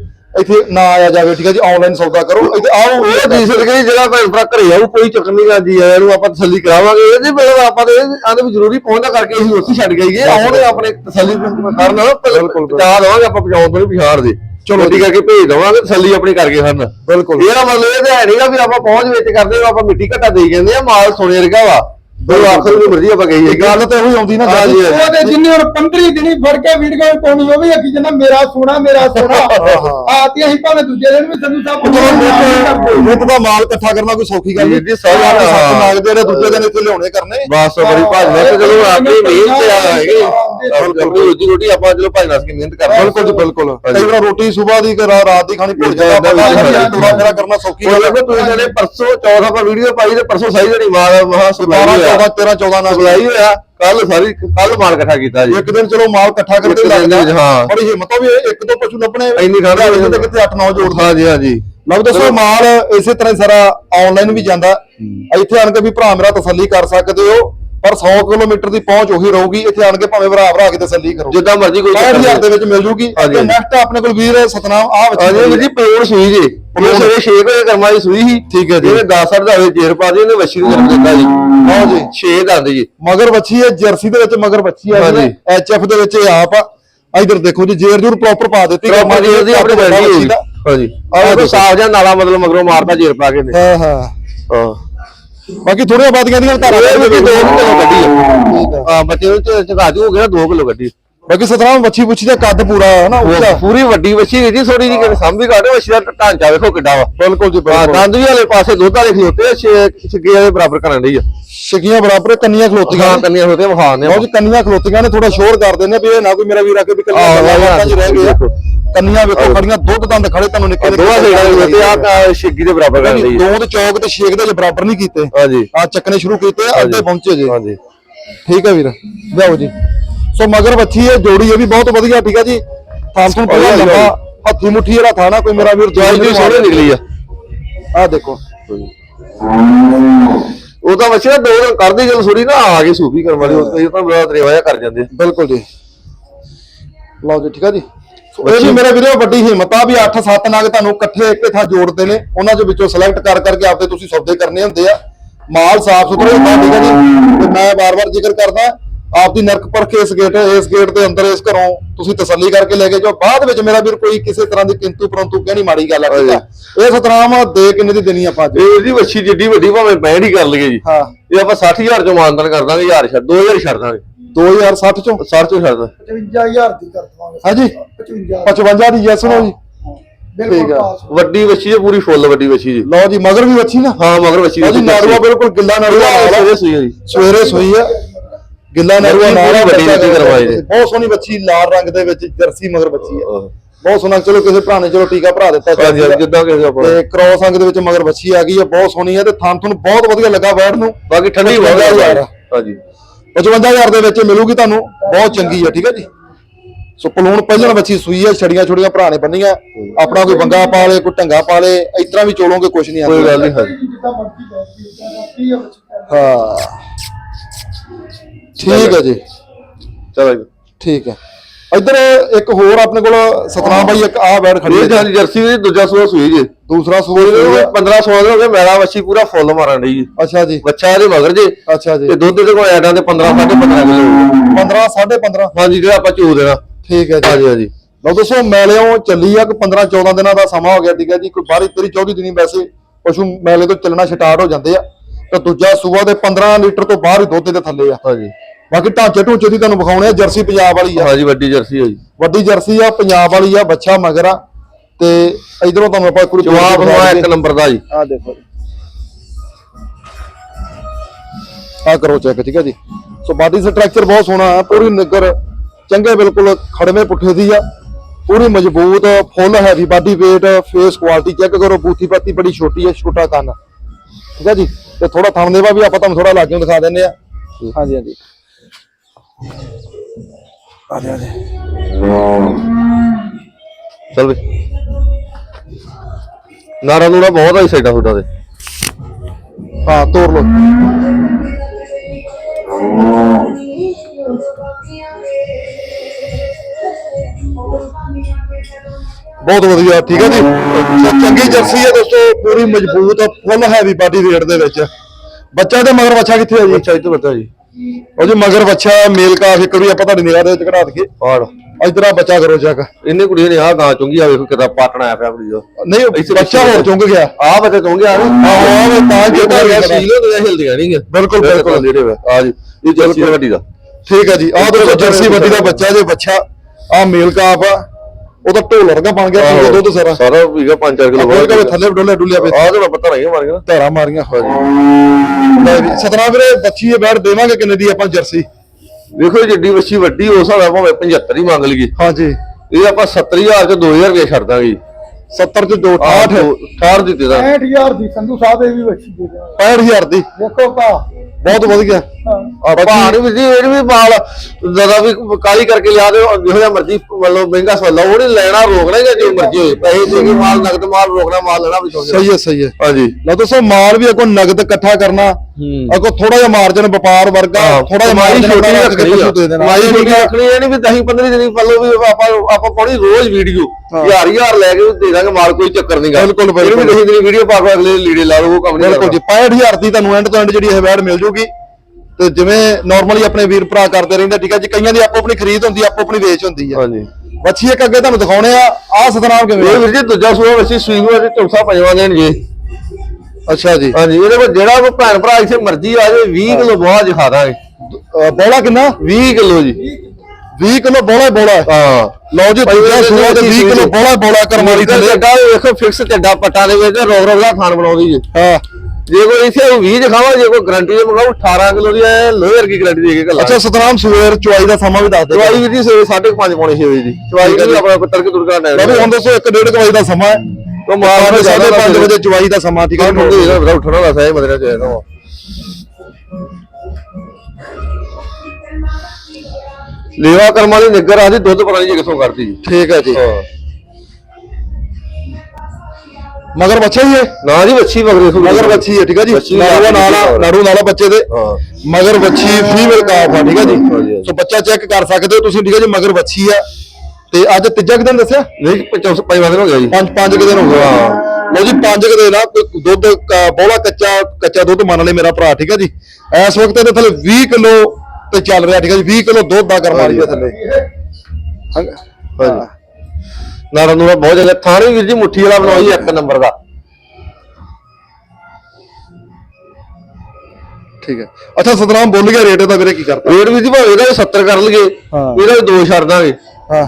ਇੱਥੇ ਨਾ ਆਇਆ ਜਾਵੇ ਠੀਕ ਹੈ ਜੀ? ਆਨਲਾਈਨ ਸੌਦਾ ਕਰੋ। ਇੱਥੇ ਆਓ ਉਹ ਜੀ ਸਦਕੇ ਜਿਹੜਾ ਭੈਣ ਭਰਾ ਘਰੇ ਆਊ ਕੋਈ ਚੱਕਰ ਨਹੀਂ ਕਰਦੀ ਆ ਇਹਨੂੰ ਆਪਾਂ ਤਸੱਲੀ ਕਰਾਵਾਂਗੇ। ਇਹਦੇ ਮਤਲਬ ਆਪਾਂ ਤੇ ਆਂਦੇ ਵੀ ਜ਼ਰੂਰੀ ਪਹੁੰਚਦਾ ਕਰਕੇ ਅਸੀਂ ਉੱਥੇ ਛੱਡ ਗਈਏ ਆਉਣ ਆਪਣੇ ਤਸੱਲੀ ਕਰਨ ਬਿਲਕੁਲ। ਪਹੁੰਚਾ ਦਵਾਂਗੇ ਆਪਾਂ ਪਹੁੰਚਾਉਣ ਤੋਂ ਪਛਾੜ ਦੇ। ਚਲੋ ਗੱਡੀ ਕਰਕੇ ਭੇਜ ਦਵਾਂਗੇ ਤਸੱਲੀ ਆਪਣੀ ਕਰਕੇ ਹਨ ਬਿਲਕੁਲ। ਇਹਦਾ ਮਤਲਬ ਇਹ ਤਾਂ ਹੈ ਨਹੀਂਗਾ ਵੀ ਆਪਾਂ ਪਹੁੰਚ ਵਿੱਚ ਕਰਦੇ ਆਪਾਂ ਮਿੱਟੀ ਘੱਟਾ ਦੇਈ ਜਾਂਦੇ ਆ ਮਾਲ ਸੋਨੇ ਵਰਗਾ ਵਾ। ਉਹ ਆਖਰ ਨੂੰ ਮਰਜ਼ੀ ਆਪਾਂ ਕਹੀਏ ਇਹ ਗੱਲ ਤਾਂ ਉਹੀ ਆਉਂਦੀ ਨਾ ਹਾਂਜੀ। ਉਹਦੇ ਜਿੰਨੇ ਹੁਣ 15 ਦਿਨੀ ਫੜ ਕੇ ਵੀਡੀਓ ਪਾਉਣੀ ਉਹ ਵੀ ਆਖੀ ਜਨਾ ਮੇਰਾ ਸੋਨਾ ਮੇਰਾ ਸੋਨਾ। ਆ ਤੇ ਅਸੀਂ ਭਾਵੇਂ ਦੂਜੇ ਦਿਨ ਵੀ ਸੰਧੂ ਸਾਹਿਬ ਨਿੱਤ ਦਾ ਮਾਲ ਇਕੱਠਾ ਕਰਨਾ ਕੋਈ ਸੌਖੀ ਗੱਲ ਜੀ, ਨਹੀਂ। ਸੌ ਗੱਲ ਆ। ਸੱਤ ਨਾਗ ਜਿਹੜੇ ਦੂਜੇ ਦਿਨ ਇੱਥੇ ਲਿਆਉਣੇ ਕਰਨੇ। ਬਸ ਬੜੀ ਭਾਜ ਮੈਂ ਤੇ ਚਲੋ ਆਪਣੀ ਮਿਹਨਤ ਤੇ ਆ ਹੈਗੇ ਆਪਣੀ ਰੋਜੀ ਰੋਟੀ ਆਪਾਂ ਚਲੋ ਭਾਈ ਨਸ ਕੇ ਮਿਹਨਤ ਕਰਦੇ ਬਿਲਕੁਲ ਜੀ ਬਿਲਕੁਲ। ਕਈ ਵਾਰ ਰੋਟੀ ਸਵੇਰ ਦੀ ਰਾਤ ਦੀ ਖਾਣੀ ਭੁੱਲ ਜਾਂਦਾ। ਵੀ ਫਿਰ ਕਰਨਾ ਸੌਖੀ ਗੱਲ ਦੇਖੋ ਤੁਸੀਂ ਕਹਿੰਦੇ ਪਰਸੋਂ ਚੌਥਾ ਆਪਾਂ ਵੀਡੀਓ ਪਾਈ ਤੇ ਪਰਸੋਂ ਸਾਈ ਜਿਹੜੀ ਮਾਲ ਮਹਾ 12 ਸੁਲਾਈ 14 13 14 ਨਾਲ ਸੁਲਾਈ ਹੋਇਆ ਕੱਲ ਸਾਰੀ ਕੱਲ ਮਾਲ ਇਕੱਠਾ ਕੀਤਾ ਜੀ। ਇੱਕ ਦਿਨ ਚਲੋ ਮਾਲ ਇਕੱਠਾ ਕਰਦੇ ਇੱਕ ਦਿਨ ਲੱਗਦਾ ਵਿੱਚ, ਹਾਂ। ਬੜੀ ਹਿੰਮਤ ਆ ਵੀ ਇਹ ਇੱਕ ਦੋ ਪਸ਼ੂ ਲੱਭਣੇ। ਇੰਨੀ ਠੰਡ ਆ ਇਹਦੇ ਤੇ ਕਿਤੇ 8 9 ਜੋੜਦੇ ਹਾਂਜੀ ਹਾਂਜੀ। ਲਓ ਦੱਸੋ ਮਾਲ ਇਸੇ ਤਰ੍ਹਾਂ ਸਾਰਾ ਆਨਲਾਈਨ ਵੀ ਜਾਂਦਾ। ਇੱਥੇ ਆਣ ਕੇ ਵੀ ਭਰਾ ਮੇਰਾ ਤਸੱਲੀ ਕਰ ਸਕਦੇ ਹੋ। ਪਰ 100 ਕਿਲੋਮੀਟਰ ਦੀ ਪਹੁੰਚ ਉਹੀ ਰਹੂਗੀ ਇੱਥੇ ਆਣ ਕੇ ਭਾਵੇਂ ਭਰਾ ਭਰਾ ਕੇ ਤਸੱਲੀ ਕਰੋ। ਜਿੱਦਾਂ ਮਰਜ਼ੀ ਕੋਈ 60000 ਦੇ ਵਿੱਚ ਮਿਲ ਜੂਗੀ। ਹਾਂਜੀ। ਤੇ ਨੈਕਸਟ ਆਪਣੇ ਕੋਲ ਵੀਰ ਸਤਨਾਮ ਆ ਹਾਂਜੀ ਵੀਰ ਜੀ ਪਲੂਣ ਸੂਈ ਜੀ। ਪਲੂਣ ਸਵੇਰੇ 6 ਵਜੇ ਕਰਮਾ ਦੀ ਸੂਈ ਸੀ। ਠੀਕ ਹੈ ਜੀ। ਇਹਨੇ 10 ਸਾਲ ਦਾ ਹੋਏ ਜੇਰ ਪਾ ਦੀ ਇਹਨੇ ਵੱਛੀ ਨੂੰ ਜਨਮ ਦਿੱਤਾ ਜੀ। ਲਓ ਜੀ। 6 ਦੰਦ ਜੀ। ਮਗਰ ਬੱਚੀ ਹੈ ਜਰਸੀ ਦੇ ਵਿੱਚ ਮਗਰ ਬੱਚੀ ਆ ਹਾਂਜੀ। ਐਚਐਫ ਦੇ ਵਿੱਚ ਇਹ ਆਪ ਆ। ਇਧਰ ਦੇਖੋ ਜੀ ਜੇਰ ਜੂਰ ਪ੍ਰੋਪਰ ਪਾ ਦਿੱਤੀ। ਜੇਰ ਦੀ ਆਪਣੇ ਬੈਠੀ ਬੱਚੀ ਹੈ ਦਾ। ਹਾਂਜੀ। ਆਹ ਦੇਖੋ ਸਾਫ਼ ਜਾਂ ਨਾਲਾ ਮਤਲਬ ਮਗਰੋਂ ਮਾਰਦਾ ਜੇਰ ਪਾ ਕੇ। ਨੇ ਹਾਂ ਹਾਂ। ਹਾਂ। ਬਾਕੀ ਥੋੜੀਆਂ ਬਾਦੀਆਂ ਦੀਆਂ ਧਾਰਾਂ ਇਹ ਵੀ 2 ਕਿਲੋ ਕੱਢੀ ਆ। ਹਾਂ ਬੱਚੇ ਨੂੰ ਝਗਾ ਹੋ ਗਿਆ 2 ਕਿਲੋ ਕੱਢੀ ਬਾਕੀ ਸਤਨਾਮ ਬੱਚੀ ਪੁੱਛੀ ਦਾ ਕੱਦ ਪੂਰਾ ਹੈ ਨਾ ਉੱਚਾ ਪੂਰੀ ਵੱਡੀ ਵੱਛੀ ਹੈ ਜੀ ਥੋੜੀ ਜਿਹੀ ਸਾਂਭੀ ਘਾਟੇ ਵੱਛੀ ਦਾ ਢਾਂਚਾ ਵੇਖੋ ਕਿੱਡਾ ਵਾ। ਬਿਲਕੁਲ ਜੀ ਹਾਂ ਬਿਲਕੁਲ ਦੰਦ ਵੀ ਵਾਲੇ ਪਾਸੇ ਦੁੱਧ ਵਾਲੇ ਖਲੋਤੇ ਛਿੱਗੇ ਵਾਲੇ ਬਰਾਬਰ ਕਰਨ ਡਈ ਆ। ਛਕੀਆਂ ਬਰਾਬਰ ਕੰਨੀਆਂ ਖਲੋਤੀਆਂ ਹਾਂ। ਕੰਨੀਆਂ ਖਲੋਤੇ ਵਿਖਾਉਂਦੇ ਲਓ ਜੀ ਕੰਨੀਆਂ ਖਲੋਤੀਆਂ ਨੇ ਥੋੜਾ ਸ਼ੋਰ ਕਰ ਦਿੰਦੇ ਵੀ ਇਹ ਨਾ ਕੋਈ ਮੇਰਾ ਵੀਰ ਆ ਕੇ ਵੀ ਆਹ, ਚ ਰਹਿ ਗਏ। ਕੰਨੀਆਂ ਵੇਖੋ ਖੜੀਆਂ ਦੁੱਧ ਦੰਦ ਖੜੇ ਤੁਹਾਨੂੰ ਨਿੱਕੇ ਦੋਆ ਸਾਈਡਾਂ ਦੇ ਖਲੋਤੇ ਆ ਛਿੱਗੀ ਦੇ ਬਰਾਬਰ ਕਰਨ ਆ। ਦੋ ਤੇ ਚੌਕ ਤੇ ਛੇਕ ਦੇ ਬਰਾਬਰ ਨਹੀਂ ਕੀਤੇ। ਹਾਂਜੀ। ਆ ਚੱਕਣੇ ਸ਼ੁਰੂ ਕੀਤੇ ਅੱਧੇ ਪਹੁੰਚੇ ਜੀ। ਹਾਂਜੀ। ਠੀਕ ਹੈ ਵੀਰ ਲਿਆਓ ਜੀ। ਸੋ ਮਗਰ ਬੱਚੀ ਹੈ ਜੋੜੀ ਇਹ ਵੀ ਬਹੁਤ ਵਧੀਆ ਠੀਕ ਹੈ ਜੀ? ਥਾਮਸਨ ਪੂਰਾ ਲੰਬਾ ਹੱਥੀ ਮੁੱਠੀ ਜਿਹੜਾ ਥਾ ਨਾ ਕੋਈ ਮੇਰਾ ਵੀਰ ਜਵਾਈ ਦੀ ਸੋਹਣੀ ਨਿਕਲੀ ਆ। ਆ ਦੇਖੋ। ਉਹ ਤਾਂ ਬੱਚੇ ਦੋ ਦਿਨ ਕਰਦੀ ਗੱਲ ਸੁਣੀ ਨਾ ਆ ਕੇ ਸੂਫੀ ਕਰਨ ਵਾਲੀ ਉਹ ਤਾਂ ਬੜਾ ਦਰੇਵਾਇਆ ਕਰ ਜਾਂਦੇ ਆ। ਬਿਲਕੁਲ ਜੀ। ਲਓ ਜੀ ਠੀਕ ਹੈ ਜੀ? ਇਹ ਵੀ ਮੇਰੇ ਵੀਰੋ ਵੱਡੀ ਹਿੰਮਤ ਆ ਵੀ 8-7 ਨਗ ਤੁਹਾਨੂੰ ਇਕੱਠੇ ਇੱਕ ਥਾਂ ਜੋੜਦੇ ਨੇ ਉਹਨਾਂ ਦੇ ਵਿੱਚੋਂ ਸਿਲੈਕਟ ਕਰ ਕਰਕੇ ਆਪਦੇ ਤੁਸੀਂ ਸੌਦੇ ਕਰਨੇ ਹੁੰਦੇ ਆ। ਮਾਲ ਸਾਫ਼ ਸੁਥਰਾ ਹੁੰਦਾ ਠੀਕ ਹੈ ਜੀ? ਤੇ ਮੈਂ ਬਾਰ-ਬਾਰ ਜ਼ਿਕਰ ਕਰਦਾ ਆਪਦੀ ਨਰਕ ਪਰਖ ਇਸ ਗੇਟ ਇਸ ਗੇਟ ਦੇ ਅੰਦਰ ਇਸ ਘਰੋਂ ਤੁਸੀਂ ਤਸੱਲੀ ਕਰਕੇ ਲੈ ਕੇ ਜਾਓ। ਬਾਅਦ ਵਿੱਚ ਮੇਰਾ ਵੀਰ ਕੋਈ ਕਿਸੇ ਤਰ੍ਹਾਂ ਦੀ ਕਿੰਤੂ ਪਰੰਤੂ ਕਹਿਣੀ ਮਾੜੀ ਗੱਲ ਆ ਠੀਕ ਆ? ਇਹ ਸਤਨਾਮ ਦੇ ਕਿੰਨੇ ਦੀ ਦੇਣੀ ਆਪਾਂ ਅੱਜ? ਇਹ ਇਹਦੀ ਵੱਛੀ ਜਿੱਡੀ ਵੱਡੀ ਭਾਵੇਂ ਬੈਂਡ ਹੀ ਕਰ ਲਈਏ ਜੀ। ਹਾਂ। ਇਹ ਆਪਾਂ 60000 ਚੋਂ ਮਾਨਦਾਨ ਕਰ ਦਾਂਗੇ 1000 ਛੱਡ 2000 ਛੱਡ ਦਾਂਗੇ। 2060 ਚੋਂ? 60 ਚੋਂ ਛੱਡ ਦਾਂ 55000 ਦੀ ਕਰ ਦਵਾਂਗੇ। ਹਾਂਜੀ। 55 55 ਦੀ ਯੈਸ ਨੋ ਜੀ। ਬਿਲਕੁਲ ਠੀਕ ਆ। ਵੱਡੀ ਵੱਛੀ ਹੈ ਪੂਰੀ ਫੁੱਲ ਵੱਡੀ ਵੱਛੀ ਜੀ। ਲਓ ਜੀ ਮਗਰ ਵੀ ਵੱਛੀ ਨਾ? ਹਾਂ ਮਗਰ ਵੱਛੀ ਜੀ ਨਾੜੂਆ ਬਿਲਕੁਲ ਗਿੱਲਾ ਨਾੜੂਆ ਨਾਲ ਆ। ਸਵੇਰੇ ਸੂਈ ਆ ਜੀ। ਸਵੇਰੇ ਸੋਈ ਆ। ਗਿੱਲਾ ਨਰਵਾ ਨਾਲ ਆ, ਵੱਡੀ ਵੱਡੀ ਕਰਵਾਈ ਨੇ। ਬਹੁਤ ਸੋਹਣੀ ਬੱਚੀ ਲਾਲ ਰੰਗ ਦੇ ਵਿੱਚ ਜਰਸੀ ਮਗਰ ਬੱਚੀ ਆ ਬਹੁਤ ਸੋਹਣਾ ਚਲੋ ਕਿਸੇ ਭਰਾ ਨੇ ਚਲੋ ਟੀਕਾ ਭਰਾ ਦਿੱਤਾ ਹਾਂਜੀ ਹਾਂਜੀ, ਜਿੱਦਾਂ ਕਿਸੇ ਆਪਣਾ ਤੇ ਕ੍ਰੋਸ ਅੰਗ ਦੇ ਵਿੱਚ ਮਗਰ ਬੱਚੀ ਆ ਗਈ ਆ ਬਹੁਤ ਸੋਹਣੀ ਆ ਤੇ ਥਾਂ ਤੁਹਾਨੂੰ ਬਹੁਤ ਵਧੀਆ ਲੱਗਾ ਬੈਠ ਨੂੰ। ਬਾਕੀ ਠੰਡੀ ਬਹੁਤ ਆ ਯਾਰ ਹਾਂਜੀ। 55000 ਦੇ ਵਿੱਚ ਮਿਲੂਗੀ ਤੁਹਾਨੂੰ ਬਹੁਤ ਚੰਗੀ ਆ ਠੀਕ ਹੈ ਜੀ। ਸੋ ਪਲੂਣ ਪਹਿਲਾਂ ਬੱਚੀ ਸੂਈ ਆ ਛੜੀਆਂ ਛੁੜੀਆਂ ਭਰਾ ਨੇ ਬੰਨੀਆਂ। ਆਪਣਾ ਕੋਈ ਬੰਗਾ ਪਾ ਲੇ ਕੋਈ ਢੰਗਾ ਪਾ ਲੇ ਇਸ ਤਰ੍ਹਾਂ ਵੀ ਚੋਲੋਗੇ ਕੁਝ ਨਹੀਂ ਕੋਈ ਆਉਂਦਾ ਗੱਲ ਨਹੀਂ ਹਾਂਜੀ। ਜਿੱਦਾਂ ਮਰਜ਼ੀ ਬੈਠੀ ਹੈ ਕੀ ਹੈ ਬੱਚੇ ਹਾਂ। ਠੀਕ ਹੈ ਜੀ। ਚਲੋ ਜੀ। ਠੀਕ ਹੈ। ਇੱਧਰ ਇੱਕ ਹੋਰ ਆਪਣੇ ਕੋਲ ਸਤਨਾਮ ਬਾਈ ਇੱਕ ਆ ਬੈਠ ਖੜੀ ਇਹ ਹੈ ਜਾਨੀ ਜਰਸੀ ਵੀ ਦੂਜਾ ਸੂਆ ਸੂਈ ਜੀ। ਦੂਸਰਾ ਸੂਰ 15 16 ਦਿਨ ਹੋ ਗਏ ਮੇਰਾ ਵੱਛੀ ਪੂਰਾ ਫੁੱਲ ਮਾਰਨ ਡਈ ਜੀ। ਅੱਛਾ ਜੀ। ਬੱਚਾ ਇਹਦੇ ਮਗਰ ਜੇ। ਅੱਛਾ ਜੀ। ਤੇ ਦੁੱਧ ਦੇ ਕੋਲ ਐਡਾਂ ਦੇ 15 15 ਕਿਲੋ 15 15.5 ਹਾਂਜੀ ਜਿਹੜਾ ਆਪਾਂ ਚੂ ਦੇਣਾ। ਠੀਕ ਹੈ ਜੀ। ਹਾਂਜੀ ਹਾਂਜੀ। ਲਓ ਦੋਸਤੋ ਮੈਲਿਓ ਚੱਲੀ ਆ ਕਿ 15 14 ਦਿਨਾਂ ਦਾ ਸਮਾਂ ਹੋ ਗਿਆ ਠੀਕ ਹੈ ਜੀ। ਕੋਈ 12 13 14 ਦਿਨੀ ਵੈਸੇ ਪਸ਼ੂ ਮੈਲੇ ਤੋਂ ਚੱਲਣਾ ਸਟਾਰਟ ਹੋ ਜਾਂਦੇ ਆ। ਤੇ ਦੂਜਾ ਸੂਆ ਦੇ 15 ਲੀਟਰ ਤੋਂ ਬਾਹਰ ਹੀ ਦੁੱਧ ਦੇ ਥੱਲੇ ਆ। ਹਾਂਜੀ। ਬਾਕੀ ਢਾਂਚੇ ਢੂੰਚੇ ਦੀ ਤੁਹਾਨੂੰ ਵਿਖਾਉਣੇ ਆ ਜਰਸੀ ਪੰਜਾਬ ਵਾਲੀ ਆ। ਹਾਂਜੀ ਵੱਡੀ ਜਰਸੀ ਹੈ ਜੀ। ਵੱਡੀ ਜਰਸੀ ਆ ਪੰਜਾਬ ਵਾਲੀ ਆ ਬੱਚਾ ਮਗਰ ਆ। ਤੇ ਇਧਰੋਂ ਤੁਹਾਨੂੰ ਆਪਾਂ ਇੱਕ ਜਵਾਬ ਨਵਾ ਇੱਕ ਨੰਬਰ ਦਾ ਜੀ। ਆ ਦੇਖੋ ਜੀ। ਆ ਕਰੋ ਚੈੱਕ ਠੀਕ ਹੈ ਜੀ। ਸੋ ਬਾਡੀ ਸਟਰਕਚਰ ਬਹੁਤ ਸੋਹਣਾ ਹੈ ਪੂਰੀ ਨਿੱਗਰ ਚੰਗੇ ਬਿਲਕੁਲ ਖੜਵੇਂ ਪੁੱਠੇ ਦੀ ਆ। ਪੂਰੀ ਮਜ਼ਬੂਤ full heavy body weight face quality check ਕਰੋ ਬੂਥੀ ਪੱਤੀ ਬੜੀ ਛੋਟੀ ਹੈ ਛੋਟਾ ਕੰਨ ਠੀਕ ਹੈ ਜੀ। ਤੇ ਥੋੜਾ ਥੰਮਨੇਵਾ ਵੀ ਆਪਾਂ ਤੁਹਾਨੂੰ ਥੋੜਾ ਲਾਗਿਓਂ ਦਿਖਾ ਦਿੰਦੇ ਆ। ਹਾਂਜੀ ਹਾਂਜੀ। ਆ ਦੇ ਆ ਦੇ ਚੱਲ ਵੀ। ਨਾਰਾ ਨੂਰਾ ਬਹੁਤ ਆਈ ਸਾਈਡਾਂ ਤੁਹਾਡਾ ਤੇ ਹਾਂ ਤੋੜ ਲਓ। ਬਹੁਤ ਵਧੀਆ ਠੀਕ ਹੈ ਜੀ? ਚੰਗੀ ਜਰਸੀ ਹੈ ਦੋਸਤੋ ਪੂਰੀ ਮਜ਼ਬੂਤ ਫੁੱਲ ਹੈਵੀ ਬਾਡੀ weight ਦੇ ਵਿੱਚ। ਬੱਚਾ ਤੇ ਮਗਰ ਬੱਚਾ ਕਿੱਥੇ ਹੈ ਜੀ? ਅੱਛਾ ਇੱਥੇ ਬੱਚਾ ਜੀ। ਉਹ ਜੀ ਮਗਰ ਬੱਚਾ ਮੇਲ ਕਾਫ ਇੱਕ ਵਾਰੀ ਆਪਾਂ ਤੁਹਾਡੀ ਨਿਗਾਹ ਦੇ ਵਿੱਚ ਘੜਾ ਦਈਏ। ਪਾੜ ਇਧਰ ਆ ਬੱਚਾ ਕਰੋ ਚੈੱਕ ਇਹਨੇ ਕੁੜੀ ਨੇ ਆਹ ਗਾਂ ਚੁੰਗੀ ਆ ਵੇਖੋ ਕਿਦਾਂ ਪਾਟਣਾ ਆਇਆ ਪਿਆ ਕੁੜੀ ਦਾ ਨਹੀਂ ਬੱਚਾ ਹੋਰ ਚੁੰਗ ਗਿਆ। ਆਹ ਬੱਚਾ ਚੁੰਗੀ ਆ ਨਾ ਆਹੋ ਆਹ ਤਾਂ ਜੇ ਜੇ ਤਾਂ ਗਿਆ। ਤਾਂ ਸੀਲ ਹੁੰਦੀਆਂ ਹਿਲਦੀਆਂ ਨਹੀਂ ਬਿਲਕੁਲ, ਬਿਲਕੁਲ। ਜਿਹੜੇ ਵੇ ਆ ਜੀ ਇਹ ਜਰਸੀ ਵੱਡੀ ਦਾ। ਠੀਕ ਹੈ ਜੀ ਆਹ ਦੇਖੋ ਜਰਸੀ ਵੱਡੀ ਦਾ ਬੱਚਾ ਜੇ ਬੱਚਾ। ਆ ਮੇਲ ਕਾਫ ਆ। ਉਹਦਾ ਢੋਲ ਵਰਗਾ ਬਣ ਗਿਆ ਪੂਰਾ ਦੁੱਧ ਸਾਰਾ। ਸਾਰਾ ਵੀਗਾ 5-4 ਕਿਲੋ ਕੋਈ ਕਵੇ ਥੱਲੇ ਡੋਲੇ ਡੁੱਲਿਆ ਪਏ। ਆਹ ਜਿਹੜਾ ਪਤਾ ਨਹੀਂ ਮਾਰ ਗਿਆ ਧਾਰਾ ਮਾਰੀਆਂ ਲੈ ਵੀ ਸਤਨਾ ਵੀਰੇ ਬੱਚੀ ਇਹ ਬੈਠ ਦੇਵਾਂਗੇ ਕਿੰਨੇ ਦੀ ਆਪਾਂ ਜਰਸੀ? ਵੇਖੋ ਜਿੱਡੀ ਵੱਛੀ ਵੱਡੀ ਹੋ ਸਕਦਾ ਭਾਵੇਂ 75 ਹੀ ਮੰਗ ਲਈਏ। ਹਾਂਜੀ ਇਹ ਆਪਾਂ 70000 ਚ 2000 ਰੁਪਏ ਛੱਡ ਦਾਂਗੇ। ਜੀ 70 ਚ 2 ਆਠ 68 68 ਦਿੱਤੇ ਦਾ 65000 ਦੀ ਸੰਧੂ ਸਾਹਿਬ ਇਹ ਵੀ ਵੱਛੀ ਦੇ ਦਿਓ 65000 ਦੀ। ਦੇਖੋ ਭਾ। ਬਹੁਤ ਵਧੀਆ ਭਾਣ ਵੀ ਜੀ ਇਹ ਵੀ ਮਾਲ ਜ਼ਿਆਦਾ ਵੀ ਕਾਲੀ ਕਰਕੇ ਲਿਆ ਦੇ ਜਿਹੋ ਜਿਹਾ ਮਰਜ਼ੀ ਮਤਲਬ ਮਹਿੰਗਾ ਸਵਾਲਾ ਉਹ ਨਹੀਂ ਲੈਣਾ ਰੋਕਣਾ ਜਾਂ ਜੋ ਮਰਜ਼ੀ ਹੋਏ। ਪੈਸੇ ਦੇ ਕੇ ਮਾਲ ਨਗਦ ਮਾਲ ਰੋਕਣਾ ਮਾਲ ਲੈਣਾ ਵੀ ਸਹੀ ਹੈ ਸਹੀ ਹੈ। ਹਾਂਜੀ। ਲਓ ਦੋਸਤੋ ਮਾਲ ਵੀ ਅੱਗੋਂ ਨਗਦ ਇਕੱਠਾ ਕਰਨਾ ਅੱਗੋਂ ਥੋੜਾ ਜਿਹਾ ਮਾਰਜਨ ਵਪਾਰ ਵਰਗਾ ਥੋੜਾ ਜਿਹਾ ਮਾਰਜਨ ਛੋਟੀ ਰੱਖ ਕੇ ਰੱਖਣੀ ਦੇਣਾ। ਮਾਈ ਛੋਟੀ ਰੱਖਣੀ ਇਹ ਨਹੀਂ ਵੀ 10 15 ਦਿਨ ਫਲੋ ਵੀ ਆਪਾਂ ਆਪਾਂ ਪਾਉਣੀ ਰੋਜ਼ ਵੀਡੀਓ ਹਜ਼ਾਰ ਹਜ਼ਾਰ ਲੈ ਕੇ ਦੇ ਦਾਂਗੇ ਮਾਲ ਕੋਈ ਚੱਕਰ ਨਹੀਂ ਗਾ ਬਿਲਕੁਲ, ਬਿਲਕੁਲ। ਵੀ ਤੁਸੀਂ ਦਿਨ ਵੀਡੀਓ ਪਾ ਕੇ ਅਗਲੇ ਲੀੜੇ ਲਾ ਲਓ ਉਹ ਕੰਮ ਨਹੀਂ ਬਿਲਕੁਲ ਜੀ 65000 ਦੀ ਤੁਹਾਨੂੰ ਐਂਡ ਤੋਂ ਐਂਡ ਜਿਹੜੀ ਇਹ ਵੈਡ ਮਿਲ ਜੂਗੀ। ਤੇ ਜਿਵੇਂ ਨਾਰਮਲੀ ਆਪਣੇ ਵੀਰ ਭਰਾ ਕਰਦੇ ਰਹਿੰਦੇ ਠੀਕ ਹੈ ਜੀ ਕਈਆਂ ਦੀ ਆਪੋ ਆਪਣੀ ਖਰੀਦ ਹੁੰਦੀ ਆਪੋ ਆਪਣੀ ਵੇਚ ਹੁੰਦੀ ਆ। ਹਾਂਜੀ। ਵੱਛੀ ਇੱਕ ਅੱਗੇ ਤੁਹਾਨੂੰ ਦਿਖਾਉਣੇ ਆ ਆ ਸਤਨਾਮ ਕਿਵੇਂ ਆ? ਵੀਰ ਜੀ ਦੂਜਾ ਸੂਆ ਵਸੀ ਸੂਈ ਤੇ ਚੌਥਾ ਪੰਜਵਾਂ ਜੀ ਅੱਛਾ ਜੀ। ਹਾਂਜੀ ਇਹਦੇ ਕੋਲ ਜਿਹੜਾ ਕੋਈ ਭੈਣ ਭਰਾ ਇੱਥੇ ਮਰਜ਼ੀ ਆ ਜਾਵੇ 20 ਕਿਲੋ ਬਹੁਤ ਦਿਖਾ ਦਾਂਗੇ ਅ, ਬੋਲਾ ਕਿੰਨਾ? 20 ਕਿਲੋ ਜੀ। 20 ਕਿਲੋ ਬੋਲਾ ਬੋਲਾ ਹਾਂ। ਲਓ ਜੀ ਦੂਜਾ ਸੂਆ ਤੇ 20 ਕਿਲੋ ਬੋਲਾ ਬੋਲਾ ਕਰਮਾਲੀ ਤੇ ਥੱਲੇ। ਵੇਖੋ ਫਿਕਸ ਚੱਡਾ ਪੱਟਾ ਦੇ ਵਿੱਚ ਰੋਗ ਰੋਗ ਦਾ ਖਾਨ ਬਣਾਉਂਦੀ ਜੀ। ਹਾਂ। ਜੇ ਕੋਈ ਉਹ 20 ਦਿਖਾਵਾ ਜੇ ਕੋਈ ਗਰੰਟੀ ਦੇ ਮੰਗਾਓ 18 ਕਿਲੋ ਦੀ ਐ ਲੋਹੇ ਵਰਗੀ ਗਰੰਟੀ ਦੇ ਕੇ ਕੱਲਾ ਅੱਛਾ ਸਤਨਾਮ ਸਵੇਰ ਚੁਆਈ ਦਾ ਸਮਾਂ ਵੀ ਦੱਸ ਦਿਓ ਚਵਾਈ ਵੀ 5:30 ਪੌਣੇ 6 ਵਜੇ ਦੀ। ਚਵਾਈ ਵੀ ਆਪਣਾ ਕੋਈ ਤੜਕੇ ਤੁੜਕਾ ਲਓ ਵੀ ਹੁਣ ਦੱਸੋ 1 1.5 ਵਜੇ ਦਾ ਸਮਾਂ ਹੈ। ਉਹ ਮਾਲ ਮਾਰ ਨੂੰ ਜ਼ਿਆਦਾ 5 ਵਜੇ ਚੁਆਈ ਦਾ ਸਮਾਂ ਠੀਕ ਹੈ ਕੰਮ ਹੁੰਦੀ ਹੈ ਬੜਾ ਉੱਠਣਾ ਦਾ ਸਹੀ ਮਦਰਾ ਚਾਹੀਦਾ ਵਾ ਲੇਵਾ ਕਰਮ ਵਾਲੀ ਨਿੱਗਰ ਆਦੀ ਦੁੱਧ ਪਤਾ ਨਹੀਂ ਕਿੱਥੋਂ ਕਰਦੀ ਜੀ ਠੀਕ ਹੈ ਜੀ। ਮਗਰ ਬੱਚਾ ਹੀ? ਹੈ ਨਾ ਜੀ ਵੱਛੀ ਮਗਰੇ ਮਗਰ ਬੱਚੀ ਹੈ ਠੀਕ ਹੈ ਜੀ। ਨਾਲ ਨਾਲਾ ਨਾੜੂ ਨਾਲਾ ਬੱਚੇ ਦੇ। ਮਗਰ ਬੱਚੀ ਫੀਮੇਲ ਕਾਫ ਆ ਠੀਕ ਹੈ ਜੀ। ਸੋ ਬੱਚਾ ਚੈੱਕ ਕਰ ਸਕਦੇ ਹੋ ਤੁਸੀਂ ਠੀਕ ਹੈ ਜੀ ਮਗਰ ਬੱਚੀ ਆ ਤੇ ਅੱਜ ਤੀਜਾ ਕੁ ਦਿਨ ਦੱਸਿਆ? ਨਹੀਂ ਪਚਾਸ ਪੰਜ ਦਿਨ ਹੋ ਗਿਆ ਜੀ। ਪੰਜ ਪੰਜ ਕੁ ਦਿਨ ਹੋ ਗਏ। ਲਓ ਜੀ ਪੰਜ ਕੁ ਦਿਨ ਆ ਕੋਈ ਦੁੱਧ ਕ- ਬੋਲਾ ਕੱਚਾ ਕੱਚਾ ਦੁੱਧ ਮੰਨ ਲੈ ਮੇਰਾ ਭਰਾ ਠੀਕ ਹੈ ਜੀ? ਇਸ ਵਕਤ ਇਹਦੇ ਥੱਲੇ 20 ਕਿਲੋ ਤੇ ਚੱਲ ਰਿਹਾ ਠੀਕ ਹੈ ਜੀ? 20 ਕਿਲੋ ਦੁੱਧ ਦਾ ਕਰਮਾਲੀ ਦੇ ਥੱਲੇ। ਹਾਂਜੀ। ਨਾਰਾ ਨੂਰਾ ਬਹੁਤ ਜ਼ਿਆਦਾ ਥਾਣੇ ਵੀਰ ਜੀ ਮੁੱਠੀ ਵਾਲਾ ਬਣਾਈ ਇੱਕ ਨੰਬਰ ਦਾ। ਠੀਕ ਹੈ ਅੱਛਾ ਸਤਨਾਮ ਬੋਲ ਗਿਆ ਰੇਟ ਇਹਦਾ ਵੀਰੇ ਕੀ ਕਰਤਾ? ਰੇਟ ਵੀ ਜੀ ਭਾਵੇਂ ਇਹਦਾ ਵੀ 70 ਕਰ ਲਈਏ ਹਾਂ। ਇਹਦਾ ਵੀ ਦੋ ਛੱਡ ਦਾਂਗੇ। ਹਾਂ।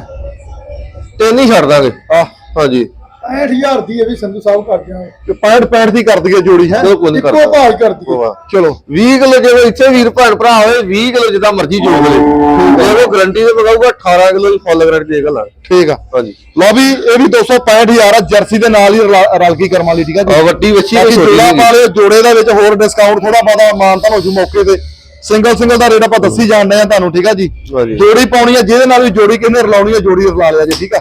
ਤਿੰਨ ਹੀ ਛੱਡ ਦਾਂਗੇ। ਆ ਹਾਂਜੀ। 65000 ਦੀ ਇਹ ਵੀ ਸੰਧੂ ਸਾਹਿਬ ਕਰ ਦਿਆਂਗੇ। 65 65 ਦੀ ਕਰ ਦਈਏ ਜੋੜੀ ਹੈ? ਬਿਲਕੁਲ ਨਹੀਂ ਇੱਕੋ ਕਰਦਾ ਭਾਅ ਹੀ ਕਰ ਦਈਏ। ਚਲੋ 20 ਕਿਲੋ ਜੇ ਇੱਥੇ ਵੀਰ ਭੈਣ ਭਰਾ ਹੋਵੇ 20 ਕਿਲੋ ਜਿੱਦਾਂ ਮਰਜ਼ੀ ਜੋਗ ਲੈ ਉਹ ਗਰੰਟੀ ਤੇ ਮਗਾਊਗਾ 18 ਕਿਲੋ ਦੀ ਫੁੱਲ ਗਰੰਟੀ ਦੇ ਗੱਲਾਂ ਠੀਕ ਆ। ਹਾਂਜੀ। ਲਓ ਵੀ ਇਹ ਵੀ 265000 ਆ ਜਰਸੀ ਦੇ ਨਾਲ ਹੀ ਰਲਾ- ਗਈ ਕਰਮ ਵਾਲੀ ਠੀਕ ਆ ਜੀ? ਵੱਡੀ ਵੱਛੀ ਜੋੜਾ। ਵਾਲੇ ਜੋੜੇ ਦਾ ਵਿੱਚ ਹੋਰ ਡਿਸਕਾਊਂਟ ਥੋੜਾ ਬਹੁਤਾ ਮਾਨਤਾਨ ਹੋ ਜੂ ਮੌਕੇ ਤੇ। ਸਿੰਗਲ ਸਿੰਗਲ ਦਾ ਰੇਟ ਆਪਾਂ ਦੱਸੀ ਜਾਣਦੇ ਆ ਤੁਹਾਨੂੰ ਠੀਕ ਆ ਜੀ। ਜੋੜੀ ਪਾਉਣੀ ਆ ਜਿਹਦੇ ਨਾਲ ਵੀ ਜੋੜੀ ਕਿਹਨੇ ਰਲਾਉਣੀ ਆ ਜੋੜੀ ਰਲਾ ਲਿਆ ਜੀ ਠੀਕ ਆ?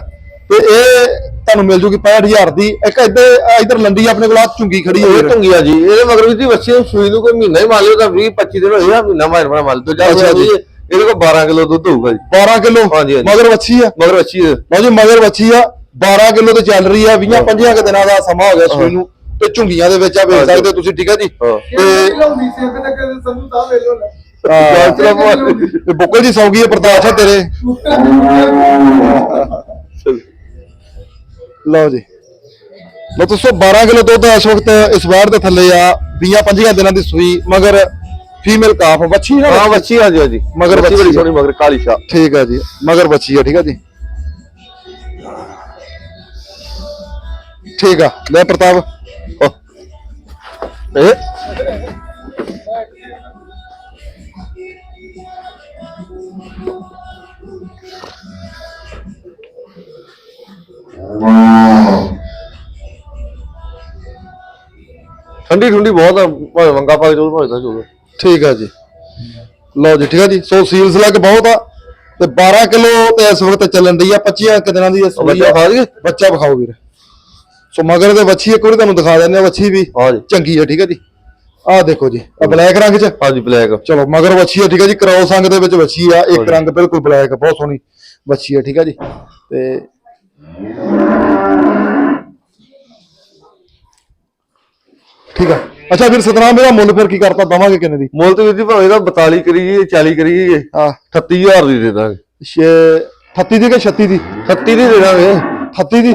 ਤੇ ਇਹ ਤੁਹਾਨੂੰ ਮਿਲ ਜੂਗੀ 65000 ਦੀ। ਇੱਕ ਇੱਧਰ ਇੱਧਰ ਲੰਡੀ ਆਪਣੇ ਕੋਲ ਆ ਝੁੰਗੀ ਖੜੀ ਹੋਈ ਟੁੰਗੀਆ ਜੀ। ਇਹਦੇ ਮਗਰ ਵੀ ਜੀ ਵੱਛੀ ਨੂੰ ਸੂਈ ਨੂੰ ਕੋਈ ਮਹੀਨਾ ਹੀ ਮੰਨ ਲਿਓ ਤਾਂ 20 25 ਦਿਨ ਹੋਏ ਆ ਮਹੀਨਾ ਮਾਰ ਬਣਾ ਮੰਨ ਅੱਛਾ ਜੀ। ਜੀ ਇਹਦੇ ਕੋਲ 12 ਕਿਲੋ ਦੁੱਧ ਹੋਊਗਾ ਜੀ। 12 ਕਿਲੋ? ਹਾਂਜੀ। ਮਗਰ ਵੱਛੀ ਆ? ਮਗਰ ਵੱਛੀ ਦੇ ਲਓ ਜੀ ਮਗਰ ਵੱਛੀ ਆ। 12 ਕਿਲੋ ਤੇ ਚੱਲ ਰਹੀ ਆ 20 25 ਕੁ ਦਿਨਾਂ ਦਾ ਸਮਾਂ ਹੋ ਗਿਆ ਸੂਈ ਨੂੰ। ਤੇ ਝੁੰਗੀਆਂ ਦੇ ਵਿੱਚ ਆ ਵੇਖ ਹਾਂਜੀ। ਸਕਦੇ ਹੋ ਤੁਸੀਂ ਠੀਕ ਆ ਜੀ? ਹਾਂ। ਇਹ ਲਾਉਂਦੀ ਸੀ ਅੱਗੇ ਤੱਕ ਸੰਧੂ ਸਾਹਿਬ ਲੈ ਹਾਂ। ਚਲੋ ਬਹੁਤ- ਤੇ ਬੁੱਕਲ ਜੀ ਸੌਗੀ ਹੈ ਪ੍ਰਤਾਪ ਹੈ ਤੇਰੇ। ਲਓ ਜੀ। ਲਓ ਤੁਸੀਂ 12 ਕਿਲੋ ਦੁੱਧ ਇਸ ਵਕਤ ਇਸ ਵਾਰ ਦੇ ਥੱਲੇ ਆ। 20 25 ਦਿਨਾਂ ਦੀ ਸੂਈ ਮਗਰ ਫੀਮੇਲ ਕਾਫ ਬੱਚੀ ਨਾ ਹਾਂ ਵੱਛੀ? ਹਾਂਜੀ ਹਾਂਜੀ ਮਗਰ ਵੱਛੀ ਵੱਛੀ ਬੜੀ। ਸੋਹਣੀ ਮਗਰ ਕਾਲੀ ਸ਼ਾ ਠੀਕ ਆ ਜੀ ਮਗਰ ਬੱਚੀ ਆ ਠੀਕ ਆ ਜੀ। ਠੀਕ ਆ। ਲੈ ਪ੍ਰਤਾਪ ਇਹ ਠੰਡੀ ਠੰਡੀ ਬਹੁਤ ਆ ਭਾਵੇਂ ਵੰਗਾ ਪਾ ਕੇ ਚੋਲ ਭਾਵੇਂ ਤਾਂ ਚੋਲ। ਠੀਕ ਆ ਜੀ। ਲਓ ਜੀ ਠੀਕ ਆ ਜੀ। ਸੋ ਸੀਲਸ ਲੱਗ ਬਹੁਤ ਆ ਤੇ 12 ਕਿਲੋ ਤੇ ਇਸ ਵਕਤ ਚੱਲਣ ਦੀ ਆ 25 ਕੁ ਦਿਨਾਂ ਦੀ ਸੂਈ ਬੱਚਾ ਆ। ਬੱਚਾ ਵਿਖਾਓ ਵੀਰ। ਸੋ ਮਗਰ ਦੇ ਵੱਛੀ ਇੱਕ ਵਾਰੀ ਤੁਹਾਨੂੰ ਦਿਖਾ ਦਿੰਦੇ ਆ ਵੱਛੀ ਵੀ। ਹਾਂ ਜੀ। ਚੰਗੀ ਹੈ ਠੀਕ ਹੈ ਜੀ? ਆਹ ਦੇਖੋ ਜੀ ਆ ਬਲੈਕ ਰੰਗ ਚ। ਹਾਂਜੀ ਬਲੈਕ। ਚਲੋ ਮਗਰ ਵੱਛੀ ਹੈ ਠੀਕ ਹੈ ਜੀ? ਕ੍ਰੋਸ ਅੰਗ ਦੇ ਵਿੱਚ ਵੱਛੀ ਆ ਇੱਕ ਰੰਗ ਬਿਲਕੁਲ ਬਲੈਕ ਬਹੁਤ ਸੋਹਣੀ ਵੱਛੀ ਹੈ ਠੀਕ ਹੈ ਜੀ? ਤੇ ਠੀਕ ਆ। ਅੱਛਾ ਵੀਰ ਸਤਨਾਮ ਇਹਦਾ ਮੁੱਲ ਫਿਰ ਕੀ ਕਰਤਾ? ਦਵਾਂਗੇ ਕਿੰਨੇ ਦੀ? ਮੁੱਲ ਤੇ ਵੀਰ ਜੀ ਭਾਵੇਂ ਦਾ 42 ਕਰੀਏ 40 ਕਰੀਏ ਆ 38000 ਦੀ ਦੇ ਦਾਂਗੇ। 38 ਦੀ ਕਿ 36 ਦੀ? 36 ਦੀ ਦੇ ਦਾਂਗੇ। 38 ਦੀ।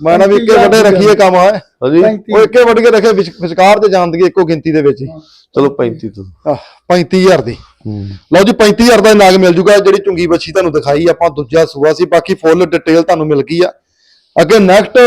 ਮੈਂ ਨਾ ਵੀ ਇੱਕੇ ਵੱਡੇ ਰੱਖੀਏ ਕੰਮ ਆ ਹਾਂਜੀ। ਉਹ ਇੱਕੇ ਵੱਡ ਕੇ ਰੱਖੇ ਵਿਚ- ਵਿਚਕਾਰ ਤੇ ਜਾਣ ਦੀ ਇੱਕੋ ਗਿਣਤੀ ਦੇ ਵਿੱਚ ਹੀ। ਚਲੋ 35 ਤੋਂ। ਆਹ 35000 ਦੀ। ਲਓ ਜੀ 35000 ਦਾ ਨਾਗ ਮਿਲ ਜੂਗਾ ਜਿਹੜੀ ਚੁੰਗੀ ਬੱਚੀ ਤੁਹਾਨੂੰ ਦਿਖਾਈ ਆਪਾਂ ਦੂਜਾ ਸੂਆ ਸੀ ਬਾਕੀ ਫੁੱਲ ਡਿਟੇਲ ਤੁਹਾਨੂੰ ਮਿਲ ਗਈ ਆ। ਅੱਗੇ ਨੈਕਸਟ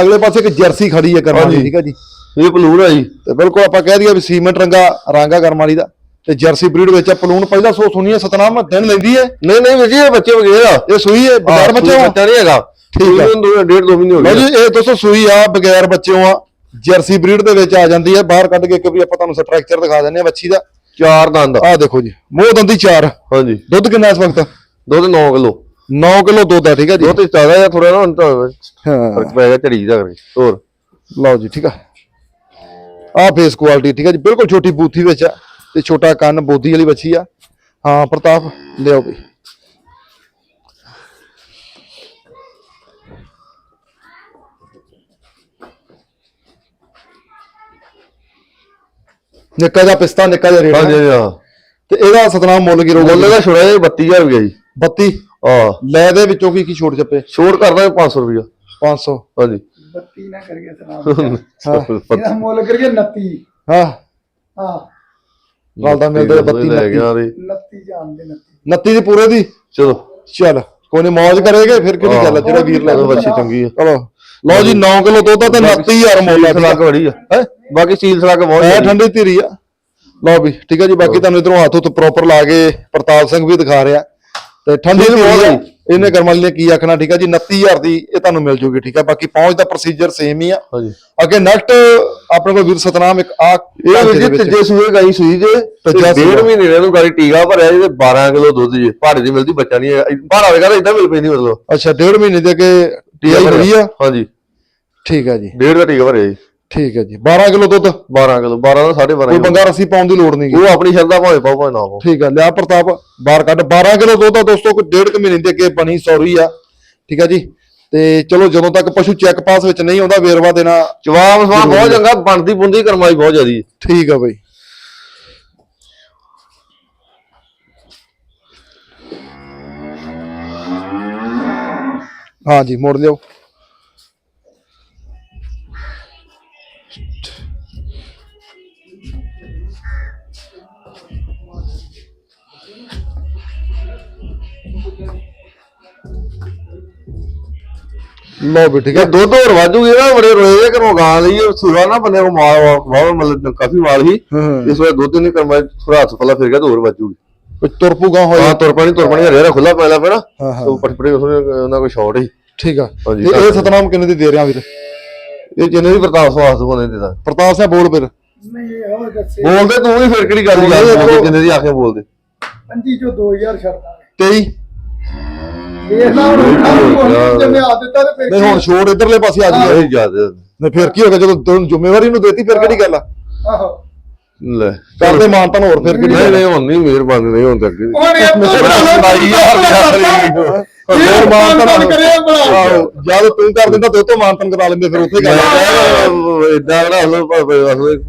ਅਗਲੇ ਪਾਸੇ ਇੱਕ ਜਰਸੀ ਖੜੀ ਹੈ ਕਰਮਾਲੀ। ਠੀਕ ਹੈ ਜੀ। ਇਹ ਪਲੂਰ ਆ ਜੀ। ਤੇ ਬਿਲਕੁਲ ਆਪਾਂ ਕਹਿ ਦਈਏ ਵੀ ਸੀਮੈਂਟ ਰੰਗਾ ਰਾਂਗਾ ਕਰਮਾਲੀ ਦਾ ਤੇ ਜਰਸੀ ਬਰੀਡ ਵਿੱਚ ਆ ਪਲੂਣ ਪਹਿਲਾ ਸੋ ਸੁਣੀ ਹੈ ਸਤਨਾਮ ਦਿਨ ਲੈਂਦੀ ਹੈ ਨਹੀਂ ਨਹੀਂ ਵੀਰ ਜੀ ਇਹ ਬੱਚੇ ਵਗੈਰੇ। ਇਹ ਸੂਈ ਹੈ ਬੱਚੇ ਬੱਚਾ ਨਹੀਂ ਹੈਗਾ। ਠੀਕ ਆ। ਦੋ ਡੇਢ ਦੋ ਮਹੀਨੇ ਹੋ ਲਓ ਗਏ ਜੀ ਇਹ ਦੋਸਤੋ ਸੂਈ ਆ ਬਗੈਰ ਬੱਚਿਆਂ ਆ ਜਰਸੀ ਬਰੀਡ ਦੇ ਵਿੱਚ ਆ ਜਾਂਦੀ ਹੈ ਬਾਹਰ ਕੱਢ ਕੇ ਇੱਕ ਵੀ ਆਪਾਂ ਤੁਹਾਨੂੰ ਸਟਰਕਚਰ ਦਿਖਾ ਦਿੰਨੇ ਆ ਬੱਚੀ ਦਾ। ਚਾਰ ਦੰਦ ਆਹ ਦੇਖੋ ਜੀ ਮੂੰਹ ਦੰਦੀ ਚਾਰ। ਹਾਂਜੀ। ਦੁੱਧ ਕਿੰਨਾ ਇਸ ਵਕਤ? ਦੁੱਧ 9 ਕਿਲੋ। 9 ਕਿਲੋ ਦੁੱਧ ਹੈ ਠੀਕ ਹੈ ਜੀ। ਦੁੱਧ ਜ਼ਿਆਦਾ ਜਾਂ ਥੋੜਾ ਨਾ ਹੁਣ ਤਾਂ ਹਾਂ। ਫ਼ਰਕ ਪੈ ਗਿਆ ਝੜੀ ਦਾ ਕਰਕੇ। ਹੋਰ। ਲਓ ਜੀ ਠੀਕ ਆ। ਆ ਫੇਸ ਕੁਆਲਿਟੀ ਠੀਕ ਹੈ ਜੀ ਬਿਲਕੁਲ ਛੋਟੀ ਬੂਥੀ ਵਿੱਚ ਆ ਤੇ ਛੋਟਾ ਕੰਨ ਬੋਦੀ ਵਾਲੀ ਬੱਚੀ ਆ। ਹਾਂ ਪ੍ਰਤਾਪ ਲਿਆਓ ਬਈ। ਨਿੱਕਾ ਜਿਹਾ ਪਿਸਤਾ ਨਿੱਕਾ ਜਿਹਾ ਰੇਟ ਹਾਂਜੀ ਹਾਂ। ਤੇ ਇਹਦਾ ਸਤਨਾਮ ਮੁੱਲ ਕੀ ਰੋਗਾ ਮੁੱਲ ਦਾ ਛੋੜਾ ਜਿਹਾ 32000 ਰੁਪਇਆ ਜੀ। 32 ਆ ਲੈ ਦੇ ਵਿੱਚੋਂ ਕੀ ਕੀ ਛੋਟ ਚੱਪੇ? ਛੋੜ ਕਰਦਾ 500 ਰੁਪਇਆ। 500 ਹਾਂਜੀ। ਬੱਤੀ ਨਾ ਕਰੀਏ ਸਲਾਮ ਇਹਦਾ ਮੁੱਲ ਕਰੀਏ 29 ਹਾਂ। ਹਾਂ। ਗੱਲ ਤਾਂ ਮਿਲਦੇ ਆ 32 ਲੈ ਗਿਆ ਰੇ 29 ਜਾਣਦੇ 29 29 ਦੀ ਪੂਰੇ ਦੀ? ਚਲੋ। ਚੱਲ ਕੋਈ ਨਹੀਂ ਮौज ਕਰੇਗੇ ਫਿਰ ਕਿਹੜੀ ਗੱਲ ਜਿਹੜਾ ਵੀਰ ਲੈ ਬੱਚੀ ਚੰਗੀ ਆ। ਚਲੋ। ਲਓ ਜੀ 9 ਕਿਲੋ ਦੁੱਧ ਆ ਤੇ 29000 ਮੁੱਲ ਆ ਸਲਾਕ ਬੜੀ ਆ। ਹੈ? ਬਾਕੀ ਸੀਲ ਸਲਾਕ ਬਹੁਤ ਜ਼ਿਆਦੀ। ਠੰਡੀ ਧੀਰੀ ਆ। ਲਓ ਵੀ ਠੀਕ ਆ ਜੀ ਬਾਕੀ ਤੁਹਾਨੂੰ ਇਧਰੋਂ ਹੱਥ ਉੱਤ ਪ੍ਰੋਪਰ ਲਾ ਕੇ ਪ੍ਰਤਾਪ ਸਿੰਘ ਵੀ ਦਿਖਾ ਰਿਹਾ। ਤੇ ਠੰਡੀ ਧੀਰੀ ਬਹੁਤ ਆ। ਇਹਨੇ ਕਰਮਾਲੀ ਨੇ ਕੀ ਆਖਣਾ ਠੀਕ ਆ ਜੀ? 29000 ਦੀ ਇਹ ਤੁਹਾਨੂੰ ਮਿਲ ਜੂਗੀ ਠੀਕ ਆ ਬਾਕੀ ਪਹੁੰਚ ਦਾ ਪ੍ਰੋਸੀਜਰ ਸੇਮ ਹੀ ਆ। ਹਾਂਜੀ। ਅੱਗੇ ਨੈਕਸਟ ਆਪਣੇ ਕੋਲ ਵੀਰ ਸਤਨਾਮ ਇੱਕ ਆ ਇਹ ਜੀ ਤੀਜੇ ਸੂਏ ਗਾਈ ਸੂਈ ਜੇ ਡੇਢ। ਮਹੀਨੇ ਨੂੰ ਗਾੜੀ ਟੀਕਾ ਭਰਿਆ ਜੀ ਤੇ 12 ਕਿਲੋ ਦੁੱਧ ਜੀ। ਭਾੜੇ ਦੀ ਮਿਲਦੀ ਬੱਚਾ ਨਹੀਂ ਭਾੜਾ ਹੋਵੇਗਾ ਤਾਂ ਇਦਾਂ ਮਿਲ ਪੈਂਦੀ ਮਤਲਬ। ਅੱਛਾ ਡੇਢ ਮਹੀਨੇ ਦੇ ਕੇ ਟੀਆਈ ਹੋਈ ਆ? ਹਾਂਜੀ। ਠੀਕ ਆ ਜੀ। ਡੇਢ ਦਾ ਟੀਕਾ ਭਰਿਆ ਜੀ। ਠੀਕ ਹੈ ਜੀ। 12 ਕਿਲੋ ਦੁੱਧ? 12 ਕਿਲੋ 12 ਦਾ 12.5 ਕੋਈ ਬੰਗਾ ਰੱਸੀ ਪਾਉਣ ਦੀ ਲੋੜ ਨਹੀਂ ਉਹ ਆਪਣੀ ਸ਼ਰਧਾ ਭਾਵੇਂ ਪਾਓ ਭਾਵੇਂ ਨਾ ਪਾਓ। ਠੀਕ ਹੈ ਲਿਆ ਪ੍ਰਤਾਪ ਬਾਹਰ ਕੱਢ। 12 ਕਿਲੋ ਦੁੱਧ ਆ ਦੋਸਤੋ ਕੋਈ ਡੇਢ ਕੁ ਮਹੀਨੇ ਦੇ ਅੱਗੇ ਬਣੀ ਸੌਰੀ ਆ। ਠੀਕ ਹੈ ਜੀ। ਤੇ ਚਲੋ ਜਦੋਂ ਤੱਕ ਪਸ਼ੂ ਚੈੱਕ ਪਾਸ ਵਿੱਚ ਨਹੀਂ ਆਉਂਦਾ ਵੇਰਵਾ ਦੇਣਾ। ਜਵਾਬ ਸਵਾਬ ਬਹੁਤ ਚੰਗਾ ਬਣਦੀ ਬੁੰਦੀ ਕਰਮਾਈ ਬਹੁਤ ਜ਼ਿਆਦੀ ਠੀਕ ਆ ਬਈ। ਹਾਂ ਜੀ ਮੋੜ ਲਿਓ। ਲੋ ਵੀ ਠੀਕ ਜੇ ਹੈ ਦੁੱਧ ਹੋਰ ਵਾਜੂਗੀ ਨਾ ਬੜੇ ਰੋਏ ਦੇ ਘਰੋਂ ਗਾਂ ਲਈ ਉਹ ਸੁਰਾ ਨਾ ਬੰਦੇ ਕੋ ਮਾਲ ਵਾਵਾ ਮਤਲਬ ਕਾਫੀ ਮਾਲ ਹੀ ਇਸ ਵੇਲੇ ਦੁੱਧ ਨਹੀਂ ਕਰਮਾਈ ਸੁਰਾ ਫਲਾ ਫਿਰ ਗਿਆ ਤੇ ਹੋਰ ਵਾਜੂਗੀ ਕੋਈ ਤੁਰ ਪੂਗਾ ਹੋਇਆ ਹਾਂ ਤੁਰ ਪਾਣੀ ਤੁਰ ਪਾਣੀ ਹਰਿਆ ਖੁੱਲਾ ਪੈਲਾ ਹਾਂ ਉਹ ਪਟਪੜੇ ਉਹਨਾਂ ਕੋਈ ਸ਼ਾਰਟ ਹੀ। ਠੀਕ ਆ। ਇਹ ਸਤਨਾਮ ਕਿੰਨੇ ਦੀ ਦੇ ਰਿਹਾ ਵੀਰ? ਇਹ ਜਿੰਨੇ ਵੀ ਪ੍ਰਤਾਪ ਸਵਾਸ ਤੋਂ ਬਣੇ ਦਿੱਤਾ ਪ੍ਰਤਾਪ ਸਿੰਘ ਬੋਲ ਫਿਰ। ਨਹੀਂ ਉਹ ਦੱਸੇ ਬੋਲਦੇ ਤੂੰ ਵੀ ਫਿਰ ਕਿਹੜੀ ਗੱਲ ਦੇਖੋ। ਜਿੰਨੇ ਦੀ ਆਖੇ ਬੋਲਦੇ। ਪੰਜੀ ਚੋਂ 2000 ਛੱਡਦਾ। 23 ਇਹ ਨਾ ਹੁਣ ਜਿਵੇਂ ਆ ਦਿੱਤਾ ਤੇ ਫਿਰ ਨਹੀਂ ਹੁਣ ਛੋੜ ਇਧਰਲੇ ਪਾਸੇ ਆ ਜੀ ਇਹ ਜ਼ਿਆਦਾ ਨਹੀਂ ਫਿਰ ਕੀ ਹੋ ਗਿਆ? ਜਦੋਂ ਤੈਨੂੰ ਜ਼ਿੰਮੇਵਾਰੀ ਨੂੰ ਦੇਤੀ ਫਿਰ ਕਿਹੜੀ ਗੱਲ ਆ? ਆਹੋ। ਲੈ ਕਰਦੇ ਮਾਨਤਨ ਹੋਰ ਫਿਰ ਕਿਹੜੀ ਨਹੀਂ ਨਹੀਂ ਹੁਣ ਨਹੀਂ ਮਿਹਰਬਾਨੀ ਨਹੀਂ ਹੁਣ ਤੱਕ ਹੁਣ ਇਹ ਮਾਨਤਨ ਜਦ ਤੂੰ ਕਰ ਦਿੰਦਾ ਤੇ ਉਹ ਤੋਂ ਮਾਨਤਨ ਕਰਾ ਲੈਂਦੇ ਫਿਰ ਉੱਥੇ ਗੱਲ ਇਦਾਂ ਨਾ ਹਲੋ ਭਾਵੇਂ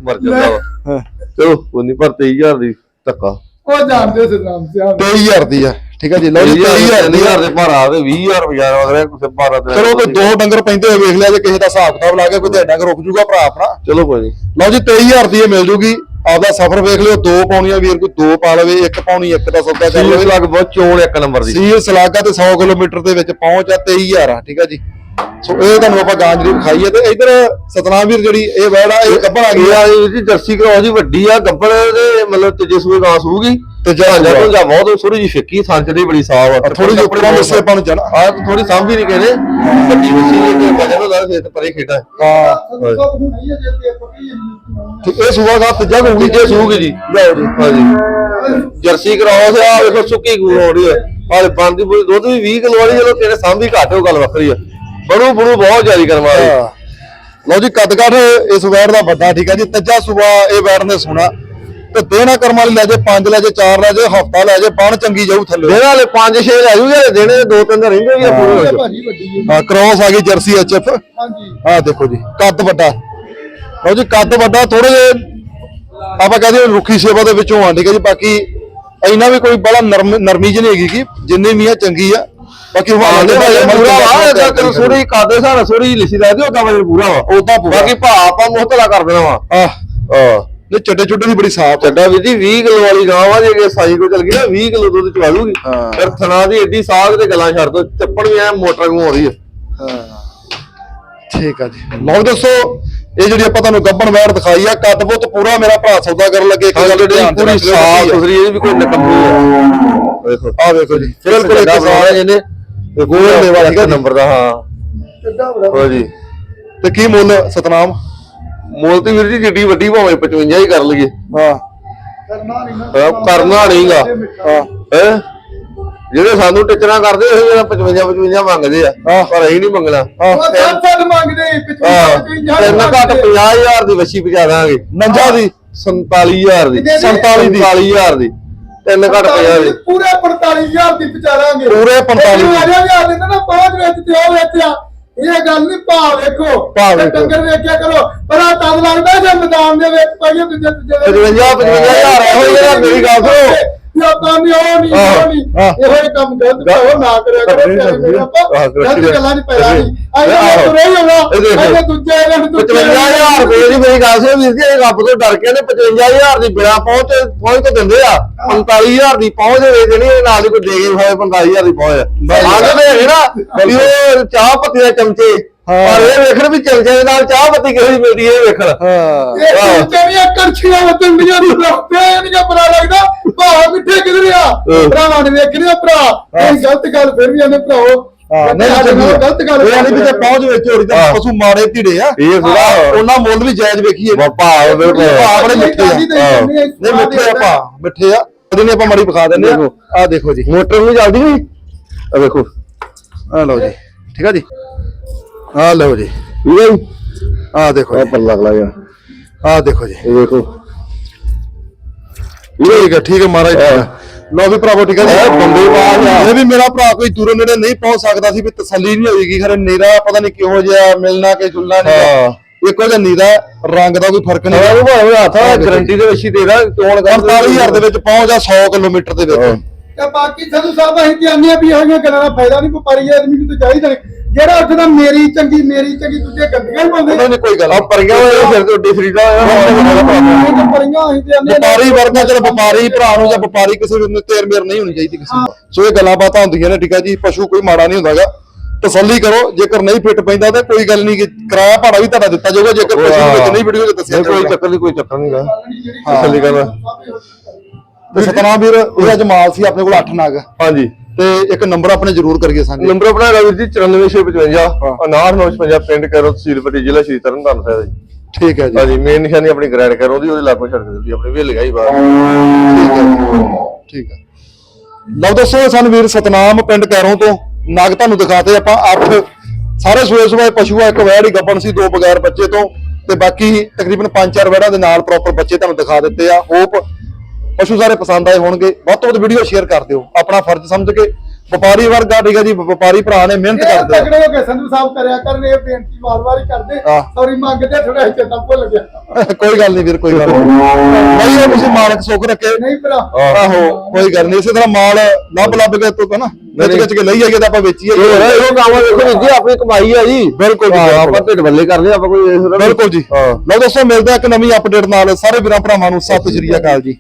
ਮਰ ਜਾਂਦਾ ਵਾ। ਹਾਂ। ਚਲੋ ਉਨੀ ਪਰ 23000 ਦੀ ਧੱਕਾ। ਉਹ ਜਾਣਦੇ ਸਤਨਾਮ ਸਿਆਹ 23000 ਦੀ ਆ। ਠੀਕ ਆ ਜੀ ਲਓ ਜੀ 23000 ਦੀ ਆ। 23000 ਦੇ ਭਾਰਾ ਤੇ 20000 ਬਾਜ਼ਾਰ ਵਗਰੇ ਕੁਛ 12 ਤੇ ਚਲੋ ਕੋਈ ਦੋ ਡੰਗਰ ਪੈਂਦੇ ਹੋਏ ਵੇਖ ਲਿਆ ਜੇ ਕਿਸੇ ਦਾ ਹਿਸਾਬ ਕਿਤਾਬ ਲਾ ਕੇ ਕੋਈ ਤੇ ਡੰਗਰ ਰੁਕ ਜੂਗਾ ਭਰਾ ਆਪਣਾ। ਚਲੋ ਕੋਈ ਨਹੀਂ ਲਓ ਜੀ 23000 ਦੀ ਇਹ ਮਿਲ ਜੂਗੀ। ਆਪਦਾ ਸਫ਼ਰ ਵੇਖ ਲਿਓ ਦੋ ਪਾਉਣੀਆਂ ਵੀਰ ਕੋਈ ਦੋ ਪਾ ਲਵੇ ਇੱਕ ਪਾਉਣੀ ਇੱਕ ਦਾ ਸੌਦਾ ਕਰ ਲਵੇ। ਲੱਗ ਬਹੁਤ ਚੋਣ ਇੱਕ ਨੰਬਰ ਦੀ। ਸੀਲ ਸਲਾਗਾ ਤੇ 100 ਕਿਲੋਮੀਟਰ ਦੇ ਵਿੱਚ ਪਹੁੰਚ ਆ 23000 ਆ ਠੀਕ ਆ ਜੀ। ਸੋ ਇਹ ਤੁਹਾਨੂੰ ਆਪਾਂ ਗਾਂਜਰੀ ਵਿਖਾਈਏ ਤੇ ਇਧਰ ਸਤਨਾਮ ਵੀਰ ਜਿਹੜੀ ਇਹ ਵੈੜਾ ਇਹ ਗੱਭਣ ਆ ਗਈ ਆ। ਜੀ ਜਰਸੀ ਕਰਾਉ ਦੀ ਵੱਡੀ ਆ ਗੱਬੜ ਦੇ ਮਤਲਬ ਤੀਜੇ ਸੂਏ ਗਾਂ ਸੂਗੀ ਤੇ ਜਾਂ ਜਾਂ ਜਾਂ ਜਾਂ ਬਹੁਤ ਥੋੜੀ ਜਿਹੀ ਫਿੱਕੀ ਸੰਚ ਦੀ ਬੜੀ ਸਾਫ਼ ਆ ਥੋੜੀ ਜਿਹੀ ਉੱਪਰ ਮਿੱਸੇ ਨੂੰ ਜਾਣਾ। ਆ ਥੋੜੀ ਸਾਂਭੀ ਨਹੀਂ ਕਹਿੰਦੇ ਵੱਡੀ ਵੱਡੀ ਇਹ ਕਹਿੰਦੇ ਨਾ ਲਾ ਤੇ ਪਰੇ ਖੇਡਾ ਹਾਂ। ਹੈ ਜੇ ਤੇ ਇਹ ਸੂਆ ਦਾ ਤੀਜਾ ਹੋਊਗੀ ਤੀਜੇ ਸੂਗੀ ਜੀ। ਲਓ ਜੀ ਹਾਂਜੀ ਜਰਸੀ ਕਰਾਉ ਤੇ ਆ ਵੇਖੋ ਸੁੱਕੀ ਗੂ ਹੋ ਰਹੀ ਹੈ। ਆ ਬੰਦੀ ਪੂਰੀ ਦੁੱਧ ਵੀ 20 ਕਿਲੋ ਵਾਲੀ ਜਦੋਂ ਤੇਰੇ ਸਾਂਭੀ ਘੱਟ ਉਹ ਗੱਲ ਵੱਖਰੀ ਆ। ਬੜੂ ਬੜੂ ਬਹੁਤ ਜਾਰੀ ਕਰਨ ਵਾਲੀ ਹਾਂ। ਲਓ ਜੀ ਕੱਦਕਾਠ ਇਸ ਵੈੜ ਦਾ ਵੱਡਾ ਠੀਕ ਆ ਜੀ। ਤੀਜਾ ਸੂਆ ਇਹ ਵੈੜ ਨੇ ਸੁਣਾ। ਤੇ ਦੇਣਾ ਕਰਮ ਵਾਲੀ ਲੈ ਜੇ 5 ਲੈ ਜੇ 4 ਲੈ ਜੇ ਹਫਤਾ ਲੈ ਜੇ ਬਣ ਚੰਗੀ ਜਾਊ ਥੱਲੇ। ਦੇਣੇ ਵਾਲੇ 5-6 ਲੈ ਜੂਗੇ ਦੇਣੇ ਦੇ ਦੋ ਤਿੰਨ ਰਹਿੰਦੇ ਵੀ ਆ ਪੂਰੇ। ਭਾਜੀ ਵੱਡੀ ਹੈ ਹਾਂ ਕ੍ਰੋਸ ਆ ਗਈ ਜਰਸੀ ਐਚਐਫ ਹਾਂਜੀ। ਆਹ ਦੇਖੋ ਜੀ ਕੱਦ ਵੱਡਾ। ਲਓ ਜੀ ਕੱਦ ਵੱਡਾ ਥੋੜੇ ਜੇ ਆਪਾਂ ਕਹਦੇ ਰੁੱਖੀ ਸੇਵਾ ਦੇ ਵਿੱਚੋਂ ਆ ਠੀਕ ਹੈ ਜੀ ਬਾਕੀ ਇੰਨਾ ਵੀ ਕੋਈ ਬੜਾ ਨਰਮ ਨਰਮੀ ਜਿਹੀ ਨਹੀਂ ਹੈਗੀ ਕਿ ਜਿੰਨੀ ਮੀਆਂ ਚੰਗੀ ਆ। ਬਾਕੀ ਆਂਦੇ ਹਵਾਲੇ ਭਾਈ ਪੂਰਾ ਵਾ ਇਹਦਾ ਤੈਨੂੰ ਸੋਰੀ ਕਾਦੇ ਸਾਰਾ ਸੋਰੀ ਲਿਸੀ ਲੈ ਦਿਓ ਤਾਂ ਵਜਨ ਪੂਰਾ ਵਾ। ਉਦਾਂ ਪੂਰਾ। ਬਾਕੀ ਭਾ ਆਪਾਂ ਮੁਹਤਲਾ ਕਰ ਦੇਣਾ ਵਾ। ਆਹ ਹਾਂ ਨੇ ਚੱਡੇ ਚੁੱਡੇ ਦੀ ਬੜੀ ਸਾਫ਼ ਚੱਡਾ ਵੀ ਜੀ 20 ਕਿਲੋ ਵਾਲੀ ਗਾਂ ਵਾ ਜੇ ਸਾਈ ਕੋ ਚਲ ਗਈ ਨਾ 20 ਕਿਲੋ ਦੁੱਧ ਚਵਾ ਲੂਗੀ। ਫਿਰ ਥਣਾ ਦੀ ਏਡੀ ਸਾਗ ਤੇ ਗੱਲਾਂ ਛੱਡ ਦੋ ਚੱਪੜ ਵੀ ਐ ਮੋਟਰ ਨੂੰ ਆਉਂਦੀ ਹੈ ਹਾਂ। ਠੀਕ ਆ ਜੀ। ਲਓ ਦੋਸਤੋ ਇਹ ਜਿਹੜੀ ਆਪਾਂ ਤੁਹਾਨੂੰ ਗੱਬਣ ਵੈੜ ਦਿਖਾਈ ਆ ਕੱਦ ਬਹੁਤ ਪੂਰਾ ਮੇਰਾ ਭਰਾ ਸੌਦਾ ਕਰਨ ਲੱਗੇ ਇੱਕ ਗੱਲ ਧਿਆਨ ਪੂਰੀ ਸਾਫ਼ ਸੁਥਰੀ ਇਹ ਵੀ ਕੋਈ ਨਕੰਮੀ ਹੈ ਦੇਖੋ। ਆ ਵੇਖੋ ਜੀ ਬਿਲਕੁਲ ਇੱਕ ਸਾਲ ਹੈ ਜਿਹਨੇ ਗੋਲ ਦੇ ਵਾਲਾ ਨੰਬਰ ਦਾ ਹਾਂ। ਕਿੱਡਾ ਬੜਾ ਹੋ ਜੀ। ਤੇ ਕੀ ਮੁੱਲ ਸਤਨਾਮ? ਮੁੱਲ ਤੇ ਵੀਰ ਜੀ ਜਿੱਡੀ ਵੱਡੀ ਭਾਵੇਂ 55 ਹੀ ਕਰ ਲਈਏ। ਹਾਂ। ਕਰਨਾ ਨਹੀਂ ਹਾਂ, ਕਰਨਾ ਨਹੀਂਗਾ। ਹਾਂ। ਹੈ? ਜਿਹੜੇ ਸਾਨੂੰ ਟਿਚਰਾਂ ਕਰਦੇ ਉਹ ਜਿਹੜਾ 55 55 ਮੰਗਦੇ ਆ। ਪਰ ਅਸੀਂ ਨਹੀਂ ਮੰਗਣਾ। ਉਹ ਸੱਤ ਸੱਤ ਮੰਗਦੇ ਹਾਂ। 55 ਤਿੰਨ ਘੱਟ 50000 ਦੀ ਵੱਛੀ ਪਹੁੰਚਾ ਦਾਂਗੇ। ਨੰਜਾ ਦੀ। 47000 ਦੀ। ਕਿੰਨੇ ਦੀ? 47 ਦੀ। 47000 ਦੀ। ਤਿੰਨ ਘੱਟ 50 ਦੀ। ਪੂਰੇ 45000 ਦੀ ਵਿਚਾਰਾਂਗੇ ਪੂਰੇ 45 ਦੀ। 45000 ਦੇ ਨਾ ਬਾਅਦ ਵਿੱਚ ਤੇ ਉਹ ਵਿੱਚ ਆ ਇਹ ਗੱਲ ਨਹੀਂ ਭਾ ਵੇਖੋ। ਭਾਅ ਵੇਖੋ। ਡੰਗਰ ਵੇਖਿਆ ਕਰੋ। ਪਰ ਆ ਤਦ ਲੱਗਦਾ ਜੇ ਮੈਦਾਨ ਦੇ ਵਿੱਚ ਪਾਈਏ ਦੂਜੇ ਦੂਜੇ 55 55000 ਇਹੋ ਜਿਹੜਾ ਮੇਰੀ ਗੱਲ ਸੁਣੋ। ਆਪਾਂ ਨਹੀਂ ਉਹ ਨਹੀਂ ਉਹ ਨਹੀਂ। ਆਹ। ਇਹੋ ਹੀ ਕੰਮ ਗਲਤ ਕਰੋ ਨਾ ਕਰਿਆ ਕਰੋ ਕਰੀਏ, ਪਿਆਰੇ ਮੇਰੇ ਆਪਾਂ ਆਹ, ਕਰੀਏ। ਗਲਤ ਗੱਲਾਂ 'ਚ ਪੈਣਾ ਨਹੀਂ। ਆਹੋ। ਆਏ ਤੁਰੇ ਹੀ ਹੋਣਾ। ਇਹ ਦੇਖੋ। ਆਏ ਦੂਜੇ ਇਹਨਾਂ ਨੂੰ ਦੂਜੇ 55000 ਰੁਪਏ ਦੀ ਮੇਰੀ ਗੱਲ ਸੁਣੋ ਵੀਰ ਜੀ ਇਹ ਰੱਬ ਤੋਂ ਡਰ ਕੇ ਨੇ 55000 ਦੀ ਬਿਨਾ ਪਹੁੰਚ ਪਹੁੰਚ ਤੋਂ ਦਿੰਦੇ ਆ। 45000 ਦੀ ਪਹੁੰਚ ਦੇ ਦੇਣੀ ਇਹ ਨਾਲ ਹੀ ਕੋਈ ਦੇ ਕੇ ਹੋਏ 45000 ਦੀ ਪਹੁੰਚ। ਨਾ ਵੀ ਉਹ ਚਾਹ ਪੱਤੀ ਦੇ ਚਮਚੇ ਪਰ ਇਹ ਵੇਖਣ ਵੀ ਚਮਚੇ ਦੇ ਨਾਲ ਚਾਹ ਪੱਤੀ ਕਿਹੋ ਜਿਹੀ ਮਿਲਦੀ ਹੈ ਇਹ ਵੇਖਣ। ਹਾਂ। ਇਹ। ਚੰਗੀਆਂ ਕਰਛੀਆਂ ਵਤਨ ਦੀਆਂ ਰੁਪਏ ਨਹੀਂ ਬੜਾ ਲੱਗਦਾ। ਭਾਅ ਮਿੱਠੇ ਕਿਧਰ ਆ। ਭਰਾਵਾਂ ਨੇ ਵੇਖਣੀ ਭਰਾ। ਇਹ ਗਲਤ ਗੱਲ ਫਿਰ ਵੀ ਇਹਨੇ ਭਰਾਓ। ਹਾਂ ਨਹੀਂ ਸਾਡੇ ਨਾਲ ਚੰਗੀ ਗਲਤ ਗੱਲ ਇਹ ਨਹੀਂ ਵੀ ਤੇ ਪਹੁੰਚ ਵਿੱਚ ਹੋਰੀ ਤੇ ਹਾਂ। ਪਸ਼ੂ ਮਾੜੇ ਧੀੜੇ ਆ। ਇਹ ਥੋੜਾ ਉਹਨਾਂ ਮੁੱਲ ਵੀ ਜਾਇਜ਼ ਵੇਖੀਏ। ਭਾਅ ਬੜੇ ਮਿੱਠੇ ਆ। ਨਹੀਂ ਮਿੱਠੇ ਆ ਭਾ ਮਿੱਠੇ ਆ। ਇਹਨੇ ਆਪਾਂ ਮੜੀ ਵਿਖਾ ਦਿੰਦੇ ਆ ਦੇਖੋ। ਆ ਦੇਖੋ ਜੀ। ਮੋਟਰ ਨੂੰ ਚੱਲਦੀ ਨਹੀਂ? ਆ ਵੇਖੋ। ਆ ਲਓ ਜੀ। ਠੀਕ ਆ ਜੀ। ਆ ਲਓ ਜੀ। ਠੀਕ ਹੈ ਜੀ ਆ ਦੇਖੋ ਆ ਪੱਲਾ ਲੱਗ ਗਿਆ ਆ ਦੇਖੋ ਜੀ। ਇਹ ਵੇਖੋ ਠੀਕ ਹੈ ਠੀਕ ਹੈ ਮਹਾਰਾਜ। ਠੀਕ ਹੈ। ਲਓ ਵੀ ਭਰਾਵੋ ਠੀਕ ਹੈ ਬੰਦੇ ਬਾਹਰ ਆ। ਇਹ ਵੀ ਮੇਰਾ ਭਰਾ ਕੋਈ ਦੂਰੋਂ ਨੇੜੇ ਨਹੀਂ ਪਹੁੰਚ ਸਕਦਾ ਸੀ ਵੀ ਤਸੱਲੀ ਨਹੀਂ ਹੋਏਗੀ ਖਰੇ ਨੀਰਾ ਪਤਾ ਨਹੀਂ ਕਿਹੋ ਜਿਹਾ ਮਿਲਣਾ ਕਿ ਜੁਲਣਾ ਨਹੀਂ। ਹਾਂ। ਇੱਕੋ ਜਿਹਾ ਨੀਰਾ ਰੰਗ ਦਾ ਕੋਈ ਫ਼ਰਕ ਨਹੀਂ। ਉਹ ਭਾਵੇਂ ਹੱਥ ਗਰੰਟੀ ਦੇ ਵਿੱਚ ਹੀ ਦੇ ਦਾਂ ਚੋਣ ਕਰ 45000 ਦੇ ਵਿੱਚ ਪਹੁੰਚ ਜਾ 100 ਕਿਲੋਮੀਟਰ ਦੇ ਵਿੱਚ। ਤੇ ਬਾਕੀ ਸਾਨੂੰ ਸਾਹਿਬ ਅਸੀਂ ਤੇ ਆਨੇ ਆ ਵੀ ਜਿਹੀਆਂ ਗੱਲਾਂ ਦਾ ਫਾਇਦਾ ਨਹੀਂ ਵਪਾਰੀ ਆਦਮੀ ਨੂੰ ਤਾਂ ਚਾਹੀਦਾ ਨਹੀਂ ਜਿਹੜਾ ਉੱਥੇ ਦਾ ਮੇਰੀ ਚੰਗੀ ਮੇਰੀ ਚੰਗੀ ਦੂਜੇ ਗੰਦੀਆਂ ਹੀ ਪਾਉਂਦੇ। ਉਹਨਾਂ ਨੇ ਕੋਈ ਗੱਲ ਆ ਪਰੀਆਂ ਹੋਏ ਸਿਰ ਤੇ ਉੱਡੀ ਫਰੀਦਾ ਹੋਇਆ ਤਾਂ ਪਰੀਆਂ ਅਸੀਂ ਤੇ ਆਨੇ ਵਪਾਰੀ ਵਰਗਾ ਚਲ ਵਪਾਰੀ ਭਰਾ ਨੂੰ ਜਾਂ ਵਪਾਰੀ ਕਿਸੇ ਨੂੰ ਤੇਰ ਮੇਰ ਨਹੀਂ ਹੋਣੀ ਚਾਹੀਦੀ ਕਿਸੇ ਨੂੰ। ਸੋ ਇਹ ਗੱਲਾਂ ਬਾਤਾਂ ਹੁੰਦੀਆਂ ਨੇ ਠੀਕ ਹੈ ਜੀ। ਪਸ਼ੂ ਕੋਈ ਮਾੜਾ ਨਹੀਂ ਹੁੰਦਾਗਾ। ਤਸੱਲੀ ਕਰੋ ਜੇਕਰ ਨਹੀਂ ਫਿੱਟ ਪੈਂਦਾ ਤਾਂ ਕੋਈ ਗੱਲ ਨਹੀਂ ਕਿ ਕਿਰਾਇਆ ਭਾੜਾ ਵੀ ਤੁਹਾਡਾ ਦਿੱਤਾ ਜਾਊਗਾ ਜੇਕਰ ਪਸ਼ੂ ਵਿੱਚ ਨਹੀਂ ਵੀਡੀਓ ਦੱਸਿਆ ਕੋਈ ਚੱਕਰ ਨਹੀਂ ਕੋਈ ਚੱਕਰ ਨਹੀਂਗਾ ਹਾਂ ਤਸੱਲੀ ਕਰਨਾ ਤੇ ਸਤਨਾਮ ਵੀਰ ਇਹਦਾ ਜਮਾਲ ਸੀ ਆਪਣੇ ਕੋਲ 8 ਨਗ। ਹਾਂਜੀ। ਤੇ ਇੱਕ ਨੰਬਰ ਆਪਣੇ ਜ਼ਰੂਰ ਕਰੀਏ ਸਾਂਝੇ। ਨੰਬਰ ਆਪਣਾ ਹੈਗਾ ਵੀਰ ਜੀ 94955 5955 ਪਿੰਡ ਕਰੋ ਤਹਿਸੀਲ ਜ਼ਿਲ੍ਹਾ ਸ਼੍ਰੀ ਤਰਨਤਾਰਨ ਸਾਹਿਬ ਜੀ। ਠੀਕ ਹੈ ਜੀ। ਹਾਂਜੀ ਮੇਨ ਨਿਸ਼ਾਨੀ ਆਪਣੀ ਗ੍ਰੈਂਡ ਕਰੋ ਦੀ ਉਹਦੇ ਲਾਗੋਂ ਛੱਡ ਦਿੱਤੀ ਆਪਣੀ ਵੇਲ ਲਗਾਈ ਬਾਹਰ। ਠੀਕ ਹੈ। ਠੀਕ ਹੈ। ਲਓ ਦੱਸੋ ਸਾਨੂੰ ਵੀਰ ਸਤਨਾਮ ਪਿੰਡ ਕੈਰੋਂ ਤੋਂ ਨਗ ਤੁਹਾਨੂੰ ਦਿਖਾਤੇ ਆਪਾਂ ਅੱਠ ਸਾਰੇ ਸੂਏ ਸੂਏ ਪਸ਼ੂ ਆ ਇੱਕ ਵੈੜ ਹੀ ਗੱਪਣ ਸੀ ਦੋ ਬਗੈਰ ਬੱਚੇ ਤੋਂ ਤੇ ਬਾਕੀ ਤਕਰੀਬਨ ਪੰਜ ਚਾਰ ਵੈੜਾਂ ਦੇ ਨਾਲ ਪ੍ਰੋਪਰ ਬੱਚੇ ਤੁਹਾਨੂੰ ਦਿਖਾ ਦਿੱਤੇ ਆ। ਹੋਪ ਪਸ਼ੂ ਸਾਰੇ ਪਸੰਦ ਆਏ ਹੋਣਗੇ। ਵੱਧ ਤੋਂ ਵੱਧ ਵੀਡੀਓ ਸ਼ੇਅਰ ਕਰ ਦਿਓ। ਆਪਣਾ ਫਰਜ਼ ਸਮਝ ਕੇ। ਵਪਾਰੀ ਵਰਗਾ ਠੀਕ ਹੈ ਜੀ ਵਪਾਰੀ ਭਰਾ ਨੇ ਮਿਹਨਤ ਇਹ ਕਰਦੇ ਆ। ਤਗੜੇ ਹੋ ਕੇ ਸੰਧੂ ਸਾਹਿਬ ਕਰਿਆ ਕਰਨ ਇਹ ਬੇਨਤੀ ਵਾਰ-ਵਾਰ ਹੀ ਕਰਦੇ। ਹਾਂ। ਸੌਰੀ ਮੰਗਦੇ ਥੋੜਾ ਚੇਤਾ ਭੁੱਲ ਗਿਆ। ਕੋਈ ਗੱਲ ਨਹੀਂ ਵੀਰ ਕੋਈ ਗੱਲ ਨਹੀਂ। ਇਹ ਤੁਸੀਂ ਮਾਲਕ ਸੁੱਖ ਰੱਖੇ। ਨਹੀਂ ਭਰਾ। ਆਹੋ ਕੋਈ ਗੱਲ ਨਹੀਂ। ਇਸੇ ਤਰ੍ਹਾਂ ਮਾਲ ਲੱਭ ਲੱਭ ਕੇ ਤੂੰ ਨਾ ਵਿੱਚ ਵਿੱਚ ਕੇ ਲਈ ਜਾਈਏ ਤਾਂ ਆਪਾਂ ਵੇਚੀਏ ਇਹ ਹੋਣਾ ਇਹੋ ਕੰਮ ਆ ਦੇਖੋ ਵੀਰ ਜੀ ਆਪਣੀ ਕਮਾਈ ਆ ਜੀ। ਬਿਲਕੁਲ ਜੀ, ਹਾਂ, ਬਿਲਕੁਲ। ਆਪਾਂ ਢਿੱਡ ਬੱਲੇ ਕਰਦੇ ਆ, ਆਪਾਂ ਕੋਈ ਇਸ ਤਰ੍ਹਾਂ ਬਿਲਕੁਲ ਜੀ। ਹਾਂ। ਲਓ ਦੋਸਤੋ ਮਿਲਦੇ ਆ ਇੱਕ ਨਵੀਂ ਅਪਡੇਟ ਨਾਲ। ਸਾਰੇ ਵੀਰਾਂ ਭਰਾਵਾਂ ਨੂੰ ਸਤਿ ਸ਼੍ਰੀ ਅਕਾਲ ਜੀ।